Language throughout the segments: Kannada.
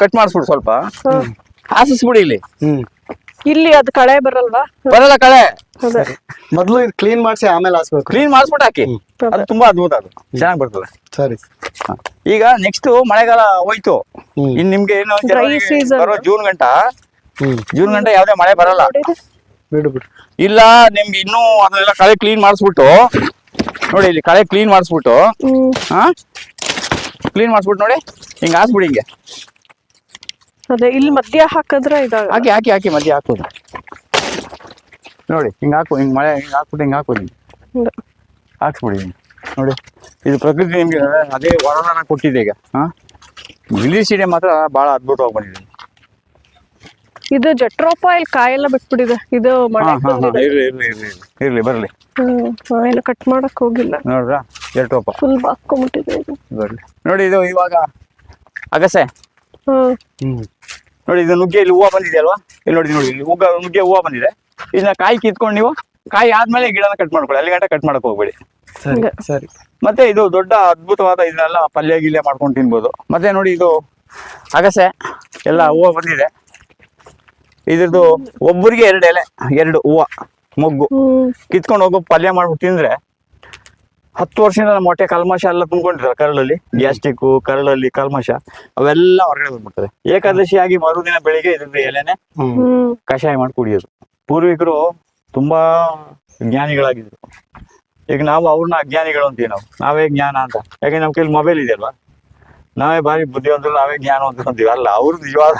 ಕಟ್ ಮಾಡಿಸ್ಬಿಡು ಸ್ವಲ್ಪ. ಹಾಸಿಸ್ಬಿಡಿ ಇಲ್ಲಿ. ಹ್ಮ್. ಇಲ್ಲಿ ಅದ್ ಕಳೆ ಬರಲ್ವಾ? ಬರಲ್ಲ ಕಳೆ. ಮೊದ್ಲು ಇದು ಕ್ಲೀನ್ ಮಾಡಿಸಿ ಆಮೇಲೆ ಹಾಸ್ಬೇಕು. ಕ್ಲೀನ್ ಮಾಡಿಸ್ಬಿಟ್ಟು ಹಾಕಿ. ಅದು. ತುಂಬಾ ಅದ್ಭುತ ಅದು. ಚೆನ್ನಾಗಿ ಬರ್ತದೆ. ಸರಿ. ಈಗ ನೆಕ್ಸ್ಟ್ ಮಳೆಗಾಲ ಹೋಯ್ತು. ಇನ್ ನಿಮ್ಗೆ ಏನು. ಬರೋ ಜೂನ್ ಗಂಟ. ಜೂನ್ ಗಂಟ ಯಾವ್ದೇ ಮಳೆ ಬರಲ್ಲ. ಬಿಡು ಬಿಡು. ಇಲ್ಲ ನಿಮ್ಗೆ ಇನ್ನೂ ಅದನ್ನೆಲ್ಲ ಕಳೆ ಕ್ಲೀನ್ ಮಾಡಿಸ್ಬಿಟ್ಟು. ನೋಡಿ ಇಲ್ಲಿ ಕಳೆ ಕ್ಲೀನ್ ಮಾಡಿಸ್ಬಿಟ್ಟು. ಹಾ? ಕ್ಲೀನ್ ಮಾಡಿಸ್ಬಿಟ್ಟು ನೋಡಿ. ಹಿಂಗೆ ಹಾಸ್ಬಿಡಿ ಹಿಂಗೆ. ಅದೇ ಇಲ್ಲಿ ಮಧ್ಯ ಹಾಕಿದ್ರೆ ಇದಾಗ ಹಾಕಿ ಹಾಕಿ ಹಾಕಿ ಮಧ್ಯ ಹಾಕೋದು. ನೋಡಿ ಹಿಂಗೆ ಹಾಕು ಹಿಂಗೆ ಮಳೆ ಹಿಂಗೆ ಹಾಕ್ಬಿಟ್ಟು ಹಿಂಗೆ ಹಾಕೋದು ಹಿಂಗೆ. ಹಾಕ್ಸ್ಬಿಡಿ ಹಿಂಗೆ. ನೋಡಿ ಇದು ಪ್ರಕೃತಿ ನಿಮಗೆ ಅದೇ ವರದಾನ ಕೊಟ್ಟಿದೆ ಈಗ. ಹಾ? ಸೀಡೆ ಮಾತ್ರ ಭಾಳ ಅದ್ಭುತವಾಗಿ ಬಂದಿದೆ. ಇದು ಜಟ್ರೋಪ ಇಲ್ಲಿ ಕಾಯೆಲ್ಲ ಬಿಟ್ಬಿಟ್ಟಿದೆ. ಇದು ಮಳೆ ಇರ್ಲಿ ಇರ್ಲಿ ಇರ್ಲಿ ಇರ್ಲಿ. ಇರ್ಲಿ ಬರಲಿ. ಹ್ಮ್ ನಾವೇನು ಕಟ್ ಮಾಡಕ್ ಹೋಗಿಲ್ಲ. ನೋಡ್ರಾ ಎರಟೋಪ ಫುಲ್ ಬಾಕೊಂಬಿಟ್ಟಿದೆ ಇದು. ಬರಲಿ. ನೋಡಿ ಇದು ಇವಾಗ ಅಗಸೆ. ಹ್ಮ್. ಹ್ಮ್. ನೋಡಿ ಇದು ನುಗ್ಗೆ ಇಲ್ಲಿ ಹೂವು ಬಂದಿದೆ ಅಲ್ವಾ? ಇಲ್ಲಿ ನೋಡಿ ನೋಡಿ ಇಲ್ಲಿ ಹೂಗ ನುಗ್ಗೆ ಹೂವು ಬಂದಿದೆ. ಇದನ್ನ ಕಾಯಿ ಕಿತ್ಕೊಂಡು ನೀವು ಕಾಯಿ ಆದ್ಮೇಲೆ ಗಿಡನ ಕಟ್ ಮಾಡ್ಕೊಳ್ಳಿ. ಅಲ್ಲಿ ಗಂಟ ಕಟ್ ಮಾಡಕ್ ಹೋಗ್ಬೇಡಿ. ಸರಿ ಸರಿ. ಮತ್ತೆ ಇದು ದೊಡ್ಡ ಅದ್ಭುತವಾದ ಇದನ್ನೆಲ್ಲ ಪಲ್ಯ ಗಿಲ್ಯ ಮಾಡ್ಕೊಂಡು ತಿನ್ಬೋದು. ಮತ್ತೆ ನೋಡಿ ಇದು ಅಗಸೆ. ಎಲ್ಲ ಹೂವು ಬಂದಿದೆ. ಇದ್ರದ್ದು ಒಬ್ಬರಿಗೆ ಎರಡು ಎಲೆ ಎರಡು ಹೂವು ಮೊಗ್ಗು. ಕಿತ್ಕೊಂಡು ಹೋಗೋ ಪಲ್ಯ ಮಾಡ್ಬಿಟ್ಟು ತಿಂದ್ರೆ ಹತ್ತು ವರ್ಷದಿಂದ ನಮ್ಮ ಹೊಟ್ಟೆ ಕಲ್ಮಶ ಎಲ್ಲ ತುಂಬ್ಕೊಂಡಿರ್ತಾರೆ ಕರಳಲ್ಲಿ. ಗ್ಯಾಸ್ಟ್ರಿಕ್ ಕರಳಲ್ಲಿ ಕಲ್ಮಶ ಅವೆಲ್ಲ ಹೊರಗಡೆ ಬಂದ್ಬಿಡ್ತಾರೆ ಏಕಾದಶಿಯಾಗಿ ಮರುದಿನ ಬೆಳಿಗ್ಗೆ ಇದ್ರದ್ದು ಎಲೆನೆ ಕಷಾಯ ಮಾಡಿ ಕುಡಿಯೋದು. ಪೂರ್ವಿಕರು ತುಂಬಾ ಜ್ಞಾನಿಗಳಾಗಿದ್ರು. ಈಗ ನಾವು ಅವ್ರನ್ನ ಅಜ್ಞಾನಿಗಳು ಅಂತೀವಿ ನಾವು. ನಾವೇ ಜ್ಞಾನ ಅಂತ. ಯಾಕೆ ನಮ್ ಕೈಲಿ ಮೊಬೈಲ್ ಇದೆಯಲ್ವಾ? ನಾವೇ ಬಾರಿ ಬುದ್ಧಿವಂತರು ನಾವೇ ಜ್ಞಾನವಂತರು ಅಂತೀವಿ. ಅಲ್ಲ ಅವ್ರು ನಿಜವಾದ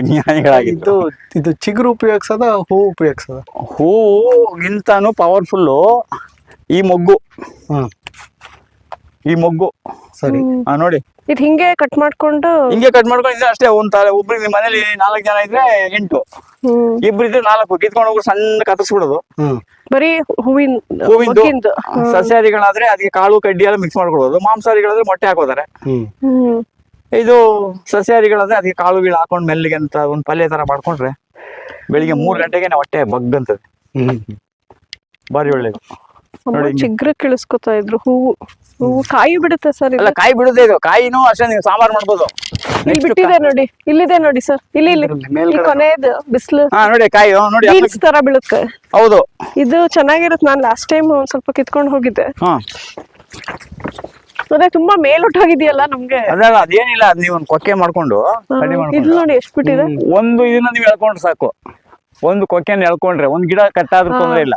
ಜ್ಞಾನಿಗಳಾಗಿದ್ದು ಇದು ಇದು ಚಿಗುರು ಉಪಯೋಗಿಸೋದ ಹೂ ಉಪಯೋಗಿಸೋದ? ಹೂಗಿಂತಾನು ಪವರ್ಫುಲ್ಲು ಈ ಮೊಗ್ಗು. ಹ್ಮ್ ಈ ಮೊಗ್ಗು. ಸರಿ. ಆ, ನೋಡಿ. ಇದ್ ಹಿಂಗೆ ಕಟ್ ಮಾಡ್ಕೊಂಡು ಹಿಂಗೆ ಕಟ್ ಮಾಡ್ಕೊಂಡಿದ್ರೆ ಅಷ್ಟೇ ಒಂದ್ ಒಬ್ರು ಒಬ್ರಿಗೆ ಮನೇಲಿ ನಾಲ್ಕು ಜನ ಇದ್ರೆ ಎಂಟು. ಇಬ್ರು ಇದ್ರೆ ನಾಲ್ಕು. ಕಿತ್ಕೊಂಡು ಹೋಗಿ ಸಣ್ಣ ಕತ್ತರಿಸ್ಬಿಡೋದು. ಬರಿ ಬರೀ ಹೂವಿನ ಹೂವಿಂದು ಸಸ್ಯಾದಿಗಳಾದ್ರೆ ಸಸ್ಯಾಹಾರಿಗಳಾದ್ರೆ ಅದಕ್ಕೆ ಕಾಳು ಕಡ್ಡಿ ಎಲ್ಲ ಮಿಕ್ಸ್ ಮಾಡ್ಕೊಡೋದು ಮಾಂಸಾಹಾರಿಗಳಾದ್ರೆ ಮೊಟ್ಟೆ ಹಾಕೋತಾರೆ. ಹ್ಮ್. ಇದು ಸಸ್ಯಾಹಾರಿಗಳಾದ್ರೆ ಅದಕ್ಕೆ ಕಾಳು ಗೀಳು ಹಾಕೊಂಡ್ ಮೆಲ್ಲಿಗೆ ಅಂತ ಒಂದ್ ಪಲ್ಯ ತರ ಮಾಡ್ಕೊಂಡ್ರೆ ಬೆಳಿಗ್ಗೆ ಮೂರ್ ಗಂಟೆಗೆ ಹೊಟ್ಟೆ ಬಗ್ಗಂತದೆ. ಹ್ಮ್. ಬಾರಿ ಒಳ್ಳೇದು. ಚಿಗ್ರ ಕಿಳಿಸ್ಕೊತಾ ಇದ್ರು. ಹೂವು ಹೂವು ಕಾಯಿ ಬಿಡುತ್ತೆ ಸರ್ ಇಲ್ಲ ಕಾಯಿ ಬಿಡುದೇ ಇದು. ಕಾಯಿನೂ ಅಷ್ಟೇ ನೀವು ಸಾಂಬಾರ್ ಮಾಡ್ಬೋದು. ಇಲ್ಲಿ ಬಿಟ್ಟಿದೆ ನೋಡಿ. ಇಲ್ಲಿದೆ ನೋಡಿ ಸರ್. ಇಲ್ಲಿ ಇಲ್ಲಿ. ಕೊನೆಯದು ಬಿಸಿಲು. ಹಾ ನೋಡಿ ಕಾಯಿ. ನೋಡಿ ಬೀನ್ಸ್ ತರ ಬೀಳುತ್ತೆ. ಹೌದು. ಇದು ಚೆನ್ನಾಗಿರುತ್ತೆ. ನಾನು ಲಾಸ್ಟ್ ಟೈಮ್ ಒಂದ್ ಸ್ವಲ್ಪ ಕಿತ್ಕೊಂಡು ಹೋಗಿದ್ದೆ. ಹಾ. ಅದೇ ತುಂಬಾ ಮೇಲೊಟ್ಟೋಗಿದೆಯಲ್ಲ ನಮ್ಗೆ. ಅದಲ್ಲ ಅದೇನಿಲ್ಲ. ಅದ್ ನೀವು ಒಂದ್ ಕೊಕ್ಕೆ ಮಾಡ್ಕೊಂಡು ಕಡಿ ಇದು ಮಾಡ್ಕೊಂಡು. ನೋಡಿ ಎಷ್ಟು ಬಿಟ್ಟಿದೆ? ಒಂದು ಇದನ್ನ ನೀವು ಹೇಳ್ಕೊಂಡ್ರೆ ಸಾಕು. ಒಂದು ಕೊಕ್ಕೆನ ಎಳ್ಕೊಂಡ್ರೆ ಒಂದ್ ಗಿಡ ಕಟ್ಟಾದ್ರೂ ತೊಂದ್ರೆ ಇಲ್ಲ.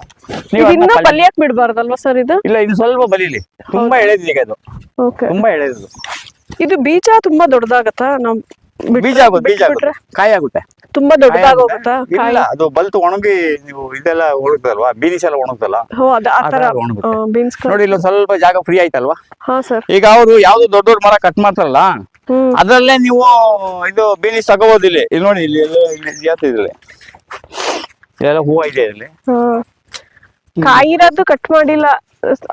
ನೀವು ಇದು ಅದನ್ನ ಇನ್ನೂ ಪಲ್ಯ- ಪಲ್ಯಕ್ ಬಿಡ್ಬಾರ್ದಲ್ವಾ ಸರ್ ಇದು? ಇಲ್ಲ ಇದು ಸ್ವಲ್ಪ ಬಲೀಲಿ. ತುಂಬಾ ಎಳೆದಿದೆ ಈಗ ಅದು. ಓಕೆ. ತುಂಬಾ ಎಳೆದಿದ್ದು ಇದು ಬೀಜ ತುಂಬಾ ದೊಡ್ಡದಾಗತ್ತಾ? ನಮ್ ಬೀಜ ಆಗುತ್ತೆ ಬೀಜ ಆಗುತ್ತೆ. ಕಾಯಿ ಆಗುತ್ತೆ. ತುಂಬಾ ಕಾಯಿ ಆಗುತ್ತೆ. ಇಲ್ಲ ಅದು ಬಲ್ತು ಒಣಗಿ ನೀವು ಇದೆಲ್ಲ ಒಣಗ್ತಲ್ವಾ ಬೀನಿಸ್ ಎಲ್ಲ ಒಣಗ್ತಲ್ಲ ಹೋ ಅದ ಆ ಆ ತರ ತರ ಒಣಗುತ್ತೆ. ಬೀನ್ಸ್ ನೋಡಿ ಇಲ್ಲೊಂದ್ ಸ್ವಲ್ಪ ಜಾಗ ಫ್ರೀ ಆಯ್ತಲ್ವಾ? ಹಾ ಸರ್. ಈಗ ಅವರು ಯಾವ್ದು ದೊಡ್ಡ ದೊಡ್ಡ ಮರ ಕಟ್ ಮಾಡ್ತಾರಲ್ಲ ಹ್ಮ್. ಅದ್ರಲ್ಲೇ ನೀವು ಇದು ಬೀನಿಸ್ ತಗೋಬಹುದು ಇಲ್ಲಿ ಇಲ್ಲಿ ನೋಡಿ ಇಲ್ಲಿ ಇಲ್ಲಿ ಜಾಸ್ತಿ ಇದ್ರಲ್ಲಿ. ಇದೆಲ್ಲ ಹೂವ ಇದೆ ಇಲ್ಲಿ ಹಾ. ಕಾಯಿ ಇರೋದು ಕಟ್ ಮಾಡಿಲ್ಲ.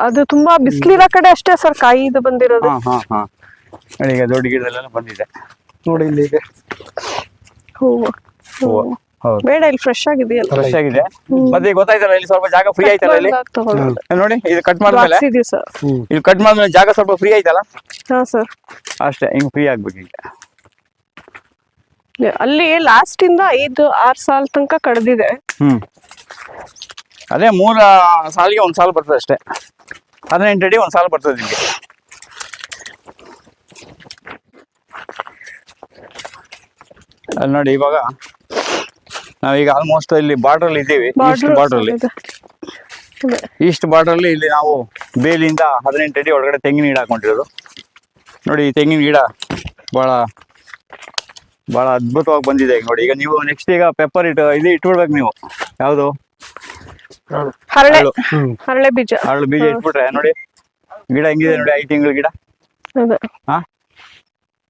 ಅದು ತುಂಬಾ ಬಿಸಿಲಿರೋ ಕಡೆ ಅಷ್ಟೇ ಸರ್ ಕಾಯಿ ಇದು ಬಂದಿರೋದು. ಹಾ ಹಾ ಹಾ. ನೋಡಿ ಈಗ ದೊಡ್ಡ ಗಿಡದಲ್ಲೆಲ್ಲ ಬಂದಿದೆ. ನೋಡಿ ಇಲ್ಲಿ ಇದೆ. ಹೂವು. ಹೂವ ಹೌದು. ಬೇಡ ಇಲ್ಲಿ ಫ್ರೆಶ್ ಆಗಿದೆಯಲ್ಲ. ಫ್ರೆಶ್ ಆಗಿದೆ. ಮತ್ತೆ ಈಗ ಗೊತ್ತಾಯ್ತಲ್ಲ ಇಲ್ಲಿ ಸ್ವಲ್ಪ ಜಾಗ ಫ್ರೀ ಆಯ್ತಲ್ಲ ಇಲ್ಲಿ? ನೋಡಿ ಇದು ಕಟ್ ಮಾಡಿದ್ಮೇಲೆ? ಸರ್? ಹ್ಮ್. ಇಲ್ಲಿ ಕಟ್ ಮಾಡಿದ್ಮೇಲೆ ಜಾಗ ಸ್ವಲ್ಪ ಫ್ರೀ ಆಯ್ತಲ್ಲ? ಹಾ ಸರ್. ಅಷ್ಟೇ ಹಿಂಗ್ ಫ್ರೀ ಆಗ್ಬೇಕು ಈಗ ಅಲ್ಲಿ ಲಾಸ್ಟ್ ಇಂದ ಐದು ಆರ್ ಸಾಲ್ ತನಕ ಕಡ್ದಿದೆ. ಹ್ಮ್. ಅದೇ ಮೂರ ಸಾಲಿಗೆ ಒಂದ್ ಸಾಲ ಬರ್ತದೆ ಅಷ್ಟೇ. ಹದಿನೆಂಟು ಅಡಿ ಒಂದ್ ಸಾಲ ಬರ್ತದೆ ನಿಮಗೆ. ಅಲ್ಲಿ ನೋಡಿ ಇವಾಗ ನಾವೀಗ ಆಲ್ಮೋಸ್ಟ್ ಇಲ್ಲಿ ಬಾರ್ಡರ್ ಅಲ್ಲಿ ಇದ್ದೀವಿ ಈಸ್ಟ್ ಬಾರ್ಡರ್ ಅಲ್ಲಿ. ಈಸ್ಟ್ ಬಾರ್ಡರ್ ಅಲ್ಲಿ ಇಲ್ಲಿ ನಾವು ಬೇಲಿಯಿಂದ ಹದಿನೆಂಟು ಅಡಿ ಒಳಗಡೆ ತೆಂಗಿನ ಗಿಡ ಹಾಕೊಂಡಿರೋದು. ನೋಡಿ ಈ ತೆಂಗಿನ ಗಿಡ ಬಹಳ ಬಹಳ ಅದ್ಭುತವಾಗಿ ಬಂದಿದೆ ಈಗ ನೋಡಿ. ಈಗ ನೀವು ನೆಕ್ಸ್ಟ್ ಈಗ ಪೆಪ್ಪರ್ ಇಟ್ಟು ಇದು ಇಟ್ಬಿಡ್ಬೇಕು ನೀವು. ಯಾವುದು? ಹರಳೆ ಹರಳೆ. ಬೀಜ. ಹರಳು ಬೀಜ ಇಟ್ಬಿಟ್ರೆ ನೋಡಿ. ಗಿಡ ಹೆಂಗಿದೆ ನೋಡಿ ಐದು ತಿಂಗಳ ಗಿಡ? ಹಾ?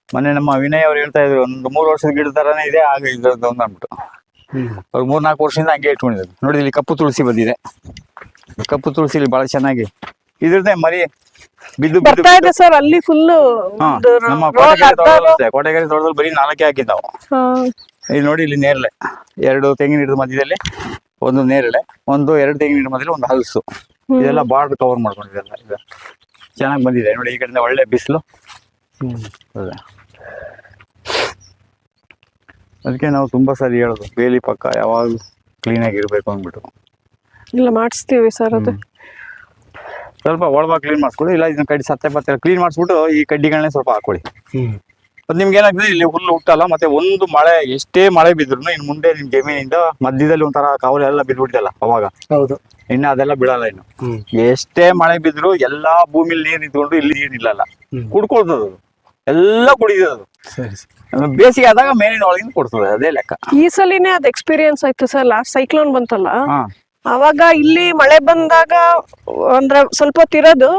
ಮೊನ್ನೆ ನಮ್ಮ ವಿನಯ್ ಅವ್ರು ಹೇಳ್ತಾ ಇದ್ರು ಒಂದು ಮೂರು ವರ್ಷದ ಗಿಡ ತರಾನೇ ಇದೆ ಆಗ ಇದ್ರದ್ದು ಒಂದು ಅಂದ್ಬಿಟ್ಟು. ಅವ್ರು ಮೂರ್ ನಾಲ್ಕು ವರ್ಷದಿಂದ ಹಂಗೆ ಇಟ್ಕೊಂಡಿದ್ರು ನೋಡಿ ಇಲ್ಲಿ ಕಪ್ಪು ತುಳಸಿ ಬಂದಿದೆ. ಕಪ್ಪು ತುಳಸಿ ಇಲ್ಲಿ ಬಹಳ ಚೆನ್ನಾಗಿ. ಇದ್ರದ್ದೇ ಮರಿ ಬಿದ್ದು ಬಿದ್ದು ಬರ್ತಾ ಇದೆ ಸರ್ ಅಲ್ಲಿ ಫುಲ್ ಹಾ ನಮ್ಮ ಕೋಟೆಗೆರೆ ತೋಟದಲ್ಲಿ ಕೋಟೆಗೆರೆ ತೋಟದಲ್ಲಿ ಬರೀ ನಾಲ್ಕೇ ಹಾಕಿದ್ದಾವು. ಇಲ್ಲಿ ನೋಡಿ ಇಲ್ಲಿ ನೇರಳೆ. ಎರಡು ತೆಂಗಿನ ಗಿಡದ ಮಧ್ಯದಲ್ಲಿ ಒಂದು ನೇರಳೆ ಒಂದು ಎರಡು ತೆಂಗಿನ ಹಿಡಿದ ಮಧ್ಯದಲ್ಲಿ ಒಂದು ಹಲಸು. ಇದೆಲ್ಲ ಬಾರ್ಡರ್ ಕವರ್ ಮಾಡ್ಕೊಂಡಿದೆಲ್ಲ ಇದು ಚೆನ್ನಾಗಿ ಬಂದಿದೆ. ನೋಡಿ ಈ ಕಡೆಯಿಂದ ಒಳ್ಳೆ ಬಿಸಿಲು. ಹ್ಮ್. ಅದಕ್ಕೆ ನಾವು ತುಂಬಾ ಸರಿ ಹೇಳೋದು. ಬೇಲಿ ಪಕ್ಕ ಯಾವಾಗಲೂ ಕ್ಲೀನಾಗಿ ಇರಬೇಕು ಅಂದ್ಬಿಟ್ಟು. ಇಲ್ಲ ಮಾಡಿಸ್ತೀವಿ ಸರ್ ಅದು. ಸ್ವಲ್ಪ ಒಳಬಾ ಕ್ಲೀನ್ ಮಾಡಿಸ್ಕೊಳ್ಳಿ. ಇಲ್ಲ ಇದನ್ನ ಕಡ್ಡಿ ಸತ್ತೆ ಪತ್ತೆ ಕ್ಲೀನ್ ಮಾಡಿಸ್ಬಿಟ್ಟು ಈ ಕಡ್ಡಿಗಳನ್ನೇ ಸ್ವಲ್ಪ ಹಾಕೊಳ್ಳಿ ಹ್ಮ್. ಅದ್ ನಿಮ್ಗೆ ಏನಾಗ್ತದೆ ಇಲ್ಲಿ ಹುಲ್ಲು ಹುಟ್ಟಲ್ಲ ಮತ್ತೆ ಒಂದು ಮಳೆ ಎಷ್ಟೇ ಮಳೆ ಬಿದ್ರು ಇನ್ ಮುಂದೆ ನಿಮ್ ಜಮೀನಿಂದ ಮಧ್ಯದಲ್ಲಿ ಒಂಥರ ಕಾವಲು ಎಲ್ಲ ಬಿದ್ಬಿಡ್ತಲ್ಲ ಅವಾಗ. ಹೌದು. ಇನ್ನು ಅದೆಲ್ಲ ಬಿಡಲ್ಲ ಇನ್ನು. ಎಷ್ಟೇ ಮಳೆ ಬಿದ್ರು ಎಲ್ಲಾ ಭೂಮಿಲಿ ನೀರ್ ನಿಂತ್ಕೊಂಡು ಇಲ್ಲಿ ನೀರ್ ನಿಲ್ಲಲ್ಲ. ಕುಡ್ಕೊಳ್ತದ ಅದು ಎಲ್ಲ ಅದು ಬೇಸಿಗೆ ಆದಾಗ ಮೇಲಿನ ಒಳಗಿಂದ ಕೊಡ್ತದೆ ಅದೇ ಲೆಕ್ಕ. ಈ ಸಲಿನೇ ಅದ್ ಎಕ್ಸ್ಪೀರಿಯನ್ಸ್ ಆಯ್ತು ಸರ್. ಲಾಸ್ಟ್ ಸೈಕ್ಲೋನ್ ಬಂತಲ್ಲ? ಹಾ. ಅವಾಗ ಇಲ್ಲಿ ಮಳೆ ಬಂದಾಗ ಅಂದ್ರೆ ಸ್ವಲ್ಪ ತಿರೋದು.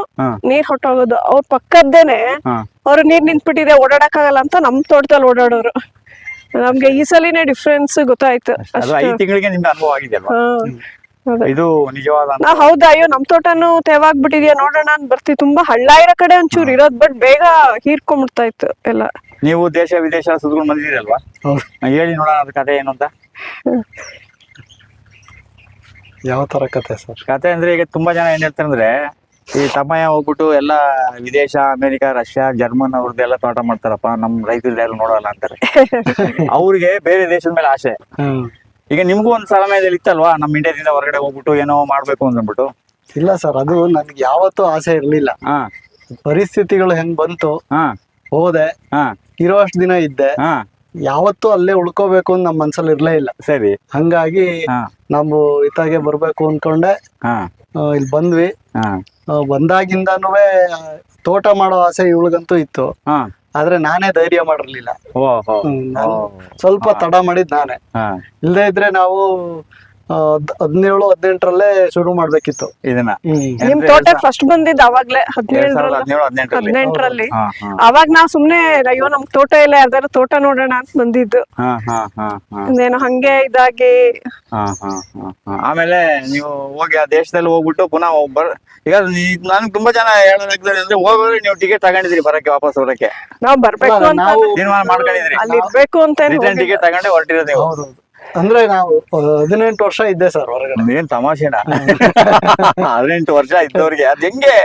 ನೀರ್ ಹೊಟ್ಟೋಗೋದು ಅವ್ರ ಪಕ್ಕದ್ದೇನೆ ಅವ್ರು ನೀರ್ ನಿಂತ್ಬಿಟ್ಟಿದೆ ಓಡಾಡಕ್ ಆಗಲ್ಲ ಅಂತ ನಮ್ ತೋಟದಲ್ಲಿ ಓಡಾಡೋರು. ನಮ್ಗೆ ಈ ಸಲಿನೇ ಡಿಫ್ರೆನ್ಸ್ ಗೊತ್ತಾಯ್ತು. ತಿಂಗಳಿಗೆ ನಿಮ್ಗೆ ಅನುಭವ ಆಗಿದೆ ಅಲ್ವಾ? ಇದು ನಿಜವಾದ ಹೌದಾ ಅಯ್ಯೋ ನಮ್ ತೋಟನು ತೇವಾಗ್ಬಿಟ್ಟಿದ್ಯಾ ನೋಡೋಣ ಅಂತ ಬರ್ತೀವಿ. ತುಂಬಾ ಹಳ್ಳ ಇರೋ ಕಡೆ ಒಂಚೂರು ಇರೋದ್ ಬಟ್ ಬೇಗ ಹೀರ್ಕೊಂಡ್ಬಿಡ್ತಾ ಇತ್ತು ಎಲ್ಲ. ನೀವು ದೇಶ ವಿದೇಶ ಸುತ್ಕೊಂಡು ಬಂದಿದ್ದೀರಲ್ವಾ? ಹೇಳಿ ನೋಡೋಣ ಅದ್ರ ಕಥೆ ಏನು ಅಂತ. ಯಾವ ತರ ಕತೆ ಸರ್? ಕತೆ ಅಂದ್ರೆ ಈಗ ತುಂಬಾ ಜನ ಏನ್ ಹೇಳ್ತಾರೆ ಅಂದ್ರೆ ಈ ತಮ್ಮಯ್ಯ ಹೋಗ್ಬಿಟ್ಟು ಎಲ್ಲ ವಿದೇಶ ಅಮೆರಿಕ ರಷ್ಯಾ ಜರ್ಮನ್ ಅವ್ರದ್ದೆಲ್ಲ ತೋಟ ಮಾಡ್ತಾರಪ್ಪ ನಮ್ ರೈತರದ್ದು ಯಾರು ನೋಡಲ್ಲ ಅಂತಾರೆ. ಅವ್ರಿಗೆ ಬೇರೆ ದೇಶದ ಮೇಲೆ ಆಸೆ. ಈಗ ನಿಮ್ಗೂ ಒಂದ್ ಸಮಯದಲ್ಲಿ ಇತ್ತಲ್ವಾ ನಮ್ ಇಂಡಿಯಾದಿಂದ ಹೊರಗಡೆ ಹೋಗ್ಬಿಟ್ಟು ಏನೋ ಮಾಡ್ಬೇಕು ಅಂದ್ಬಿಟ್ಟು? ಇಲ್ಲ ಸರ್ ಅದು ನನ್ಗೆ ಯಾವತ್ತೂ ಆಸೆ ಇರ್ಲಿಲ್ಲ. ಹಾ. ಪರಿಸ್ಥಿತಿಗಳು ಹೆಂಗ್ ಬಂತು ಹಾ. ಹೋದೆ ಆ ಇರೋ ಅಷ್ಟು ದಿನ ಇದ್ದೆ. ಹಾ. ಯಾವತ್ತೂ ಅಲ್ಲೇ ಉಳ್ಕೋಬೇಕು ಅಂತ ನಮ್ಮ ಮನ್ಸಲ್ಲಿ ಇರ್ಲೇ ಇಲ್ಲ. ಸರಿ. ಹಂಗಾಗಿ ಹಾ. ನಾವು ಇತ್ತಾಗೆ ಬರ್ಬೇಕು ಅನ್ಕೊಂಡೆ. ಹಾ. ಇಲ್ಲಿ ಬಂದ್ವಿ. ಹಾ. ಆ, ಬಂದಾಗಿಂದಾನು ತೋಟ ಮಾಡೋ ಆಸೆ ಇವಳಿಗಂತೂ ಇತ್ತು. ಹಾ. ಆದ್ರೆ ನಾನೇ ಧೈರ್ಯ ಮಾಡಿರ್ಲಿಲ್ಲ. ಓ ಹೋ ಹ್ಮ್, ನಾನು ಸ್ವಲ್ಪ ತಡ ಮಾಡಿದ್ ನಾನೇ. ಹಾ. ಇಲ್ಲದೆ ಇದ್ರೆ ನಾವು ಹದಿನೇಳು ಹದಿನೆಂಟರಲ್ಲೇ ಶುರು ಮಾಡ್ಬೇಕಿತ್ತು. ಇದನ್ನ. ನಿಮ್ ತೋಟ ಫಸ್ಟ್ ಬಂದಿದ್ದ ಅವಾಗ್ಲೇ ಹದಿನೇಳರಲ್ಲಿ ಹದಿನೆಂಟರಲ್ಲಿ. ಅವಾಗ ನಾವ್ ಸುಮ್ನೆ ಅಯ್ಯೋ ನಮ್ ತೋಟ ಇಲ್ಲ ಯಾವ್ದಾದ್ರು ತೋಟ ನೋಡೋಣ ಅಂತ ಬಂದಿದ್ದು. ಇನ್ನೇನು ಹಾ ಹಾ ಹಾ. ಏನೋ ಹಂಗೆ ಇದಾಗಿ. ಆಮೇಲೆ ನೀವು ಹೋಗಿ ಆ ದೇಶದಲ್ಲಿ ಹೋಗ್ಬಿಟ್ಟು ಪುನಃ ಬರ್ ಈಗ ನಾನು ತುಂಬಾ ಜನ ಹೇಳೋದಾಗ್ತದೆ ಅಂದ್ರೆ ಹೋಗೋದ್ರೆ ನೀವು ಟಿಕೆಟ್ ತಗೊಂಡಿದ್ರಿ ಬರಕ್ಕೆ ವಾಪಸ್ ಬರಕ್ಕೆ. ನಾವ್ ಬರ್ಬೇಕು ಅಂತ ನಾವು ತೀರ್ಮಾನ ಮಾಡ್ಕೊಂಡಿದ್ರಿ. ಅಲ್ಲಿ ಇರ್ಬೇಕು ಅಂತ ರಿಟರ್ನ್ ಟಿಕೆಟ್ ತಗೊಂಡೆ ಹೊರಟಿರೋದು ನೀವು. ಅಂದ್ರೆ ನಾವು ಹದಿನೆಂಟು ವರ್ಷ ಇದ್ದೆ ಸರ್ ಹೊರಗಡೆ. ಏನ್ ತಮಾಷೆನ? ಹದಿನೆಂಟು ವರ್ಷ ಇದ್ದವ್ರಿಗೆ. ಅದ್ ಹೆಂಗೆ?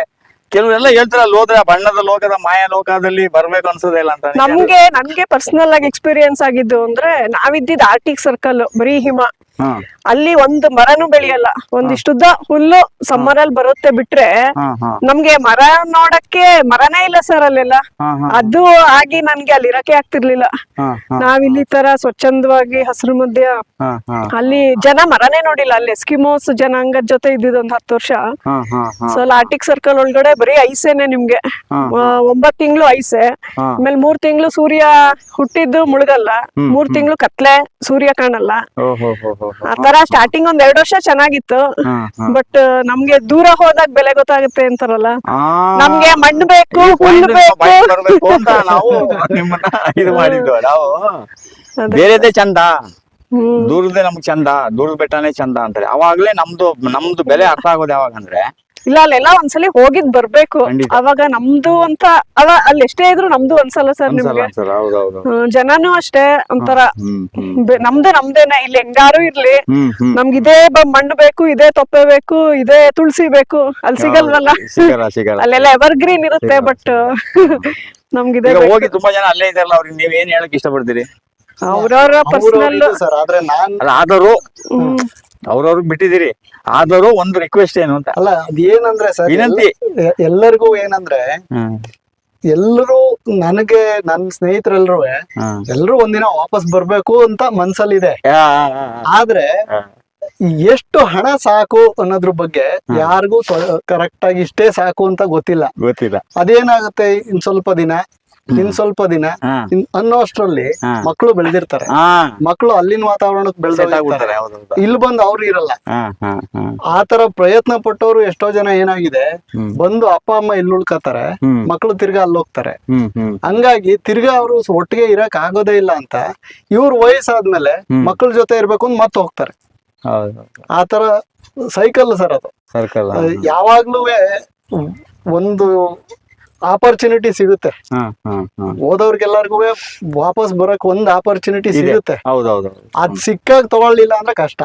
ಕೆಲವರೆಲ್ಲ ಹೇಳ್ತಾರ ಅಲ್ಲಿ ಹೋದ್ರೆ ಬಣ್ಣದ ಲೋಕದ ಮಾಯಾ ಲೋಕದಲ್ಲಿ ಬರ್ಬೇಕು ಅನ್ಸೋದೇ ಇಲ್ಲ ಅಂತ ನಮ್ಗೆ ನಮ್ಗೆ ನನ್ಗೆ ಪರ್ಸನಲ್ ಆಗಿ ಎಕ್ಸ್ಪೀರಿಯನ್ಸ್ ಆಗಿದ್ದು ಅಂದ್ರೆ ನಾವಿದ್ದಿದ್ ಆರ್ಟಿಕ್ ಸರ್ಕಲ್ ಬರೀ ಹಿಮ. ಅಲ್ಲಿ ಒಂದು ಮರನು ಬೆಳೆಯಲ್ಲ. ಒಂದಿಷ್ಟುದ್ದ ಹುಲ್ಲು ಸಮ್ಮರ್ ಅಲ್ಲಿ ಬರುತ್ತೆ ಬಿಟ್ರೆ ನಮ್ಗೆ ಮರ ನೋಡಕ್ಕೆ ಮರನೇ ಇಲ್ಲ ಸರ್ ಅಲ್ಲೆಲ್ಲ. ಅದು ಆಗಿ ನನ್ಗೆ ಅಲ್ಲಿ ಇರಕ್ಕೆ ಆಗ್ತಿರ್ಲಿಲ್ಲ. ನಾವಿಲ್ಲಿ ತರ ಸ್ವಚ್ಛಂದವಾಗಿ ಹಸಿರು ಮಧ್ಯ ಅಲ್ಲಿ ಜನ ಮರನೇ ನೋಡಿಲ್ಲ ಅಲ್ಲಿ. ಎಸ್ಕಿಮೋಸ್ ಜನಾಂಗದ ಜೊತೆ ಇದ್ದಿದ್ ಒಂದ್ ಹತ್ತು ವರ್ಷ. ಸೊ ಅಲ್ಲಿ ಆರ್ಟಿಕ್ ಸರ್ಕಲ್ ಒಳಗಡೆ ಬರೀ ಐಸೇನೆ ನಿಮ್ಗೆ. ಒಂಬತ್ ತಿಂಗಳು ಐಸೆ. ಆಮೇಲೆ ಮೂರ್ ತಿಂಗಳು ಸೂರ್ಯ ಹುಟ್ಟಿದ್ದು ಮುಳುಗಲ್ಲ. ಮೂರ್ ತಿಂಗಳು ಕತ್ಲೆ ಸೂರ್ಯ ಕಾಣಲ್ಲ. ಓ ಹೋ ಹೋ ಹೋ ಹೋ. ಆ ತರ ಸ್ಟಾರ್ಟಿಂಗ್ ಒಂದ್ ಎರಡ್ ವರ್ಷ ಚೆನ್ನಾಗಿತ್ತು. ಬಟ್ ನಮ್ಗೆ ದೂರ ಹೋದಾಗ ಬೆಲೆ ಗೊತ್ತಾಗುತ್ತೆ ಅಂತಾರಲ್ಲ. ನಮ್ಗೆ ಮಣ್ಣು ಬೇಕು ಹುಲ್ಲು ಬೇಕು. ಬೇರೆದೇ ಚಂದ ದೂರದೇ ನಮ್ಗ್ ಚಂದ ದೂರದ ಬೆಟ್ಟನೇ ಚಂದ ಅಂತಾರೆ. ಅವಾಗ್ಲೇ ನಮ್ದು ನಮ್ದು ಬೆಲೆ ಅರ್ಥ ಆಗೋದು ಯಾವಾಗ ಅಂದ್ರೆ ಇಲ್ಲ ಅಲ್ಲೆಲ್ಲ ಒಂದ್ಸಲಿ ಹೋಗಿದ್ ಬರ್ಬೇಕು. ಖಂಡಿತ. ಅವಾಗ ನಮ್ದು ಅಂತ ಅವ ಅಲ್ಲಿ ಎಷ್ಟೇ ಇದ್ರು ನಮ್ದು ಅನ್ಸಲ್ಲ ಸರ್ ನಿಮ್ಗೆ. ಅನ್ಸಲ್ಲ ಹೌದೌದು. ಹ್ಮ್, ಜನನೂ ಅಷ್ಟೇ ಒಂಥರ ಹ್ಮ್ ಹ್ಮ್ ಬೆ- ನಮ್ದು ನಮ್ದೇನೆ ಇಲ್ಲಿ ಹೆಂಗಾರು ಇರ್ಲಿ. ಹ್ಮ್ ಹ್ಮ್. ನಮ್ಗೆ ಇದೇ ಬ- ಮಣ್ಣು ಬೇಕು ಇದೇ ತೊಪ್ಪೆ ಬೇಕು ಇದೇ ತುಳಸಿ ಬೇಕು. ಅಲ್ಲಿ ಸಿಗಲ್ವಲ್ಲ? ಸಿಗಲ್ಲ ಸಿಗಲ್ಲ. ಅಲ್ಲೆಲ್ಲ ಎವರ್ ಗ್ರೀನ್ ಇರುತ್ತೆ ಬಟ್ ನಮ್ಗಿದೆ ಈಗ ಹೋಗಿ ತುಂಬಾ ಜನ ಅಲ್ಲೇ ಇದಾರಲ್ಲ ಅವ್ರಿಗೆ ನೀವ್ ಏನ್ ಹೇಳಕ್ ಇಷ್ಟಪಡ್ತೀರಿ? ಅವ್ರವ್ರ ಪರ್ಸನಲ್ ಸರ್ ಆದ್ರೆ ನಾನ್ ಆದರೂ ಅವ್ರವ್ರಿಗೆ ಬಿಟ್ಟಿದ್ದೀರಿ. ಆದರೂ ಒಂದು ರಿಕ್ವೆಸ್ಟ್ ಏನು ಅಂತ. ಅಲ್ಲ ಅದೇನಂದ್ರೆ ಸರ್ ವಿನಂತಿ. ಎಲ್ಲರಿಗೂ ಏನಂದ್ರೆ ಎಲ್ಲರೂ ನನಗೆ ನನ್ನ ಸ್ನೇಹಿತರೆಲ್ಲರೂ ಎಲ್ಲರೂ ಎಲ್ರು ಒಂದಿನ ವಾಪಸ್ ಬರ್ಬೇಕು ಅಂತ ಮನ್ಸಲ್ಲಿದೆ. ಆದ್ರೆ ಎಷ್ಟು ಹಣ ಸಾಕು ಅನ್ನೋದ್ರ ಬಗ್ಗೆ ಯಾರಿಗೂ ಕರೆಕ್ಟ್ ಆಗಿ ಇಷ್ಟೇ ಸಾಕು ಅಂತ ಗೊತ್ತಿಲ್ಲ. ಗೊತ್ತಿಲ್ಲ. ಅದೇನಾಗುತ್ತೆ ಇನ್ ಸ್ವಲ್ಪ ದಿನ? ಇನ್ ಸ್ವಲ್ಪ ದಿನ ಅನ್ನೋಷ್ಟ್ರಲ್ಲಿ. ಮಕ್ಕಳು ಬೆಳೆದಿರ್ತಾರೆ. ಮಕ್ಕಳು ಅಲ್ಲಿನ ವಾತಾವರಣಕ್ಕೆ ಹೌದೌದು. ಇಲ್ಲಿ ಬಂದು ಅವ್ರು ಇರಲ್ಲ. ಆತರ ಪ್ರಯತ್ನ ಪಟ್ಟವರು ಎಷ್ಟೋ ಜನ ಏನಾಗಿದೆ ಬಂದು ಅಪ್ಪ ಅಮ್ಮ ಇಲ್ಲಿ ಉಳ್ಕತಾರೆ ಮಕ್ಕಳು ತಿರ್ಗಾ ಅಲ್ಲಿ ಹೋಗ್ತಾರೆ. ಹಂಗಾಗಿ ತಿರ್ಗಾ ಅವರು ಒಟ್ಟಿಗೆ ಇರಕ್ ಆಗೋದೇ ಇಲ್ಲ ಅಂತ ಇವ್ರ ವಯಸ್ಸಾದ್ಮೇಲೆ. ಮಕ್ಕಳ ಜೊತೆ ಇರ್ಬೇಕು ಅಂತ ಮತ್ತೆ ಹೋಗ್ತಾರೆ. ಆತರ ಸೈಕಲ್ ಸರ್ ಅದು. ಯಾವಾಗ್ಲೂ ಒಂದು ಆಪರ್ಚುನಿಟಿ ಸಿಗುತ್ತೆ. ಹಾ ಹಾ ಹಾ. ಹೋದವ್ರಿಗೆಲ್ಲರಿಗೂ ವಾಪಸ್ ಬರಕ್ ಒಂದ್ ಆಪರ್ಚುನಿಟಿ. ಸಿಗುತ್ತೆ. ಅದ್ ಸಿಕ್ಕಾಗ ತಗೊಳ್ಳಿಲ್ಲ ಅಂದ್ರೆ ಕಷ್ಟ.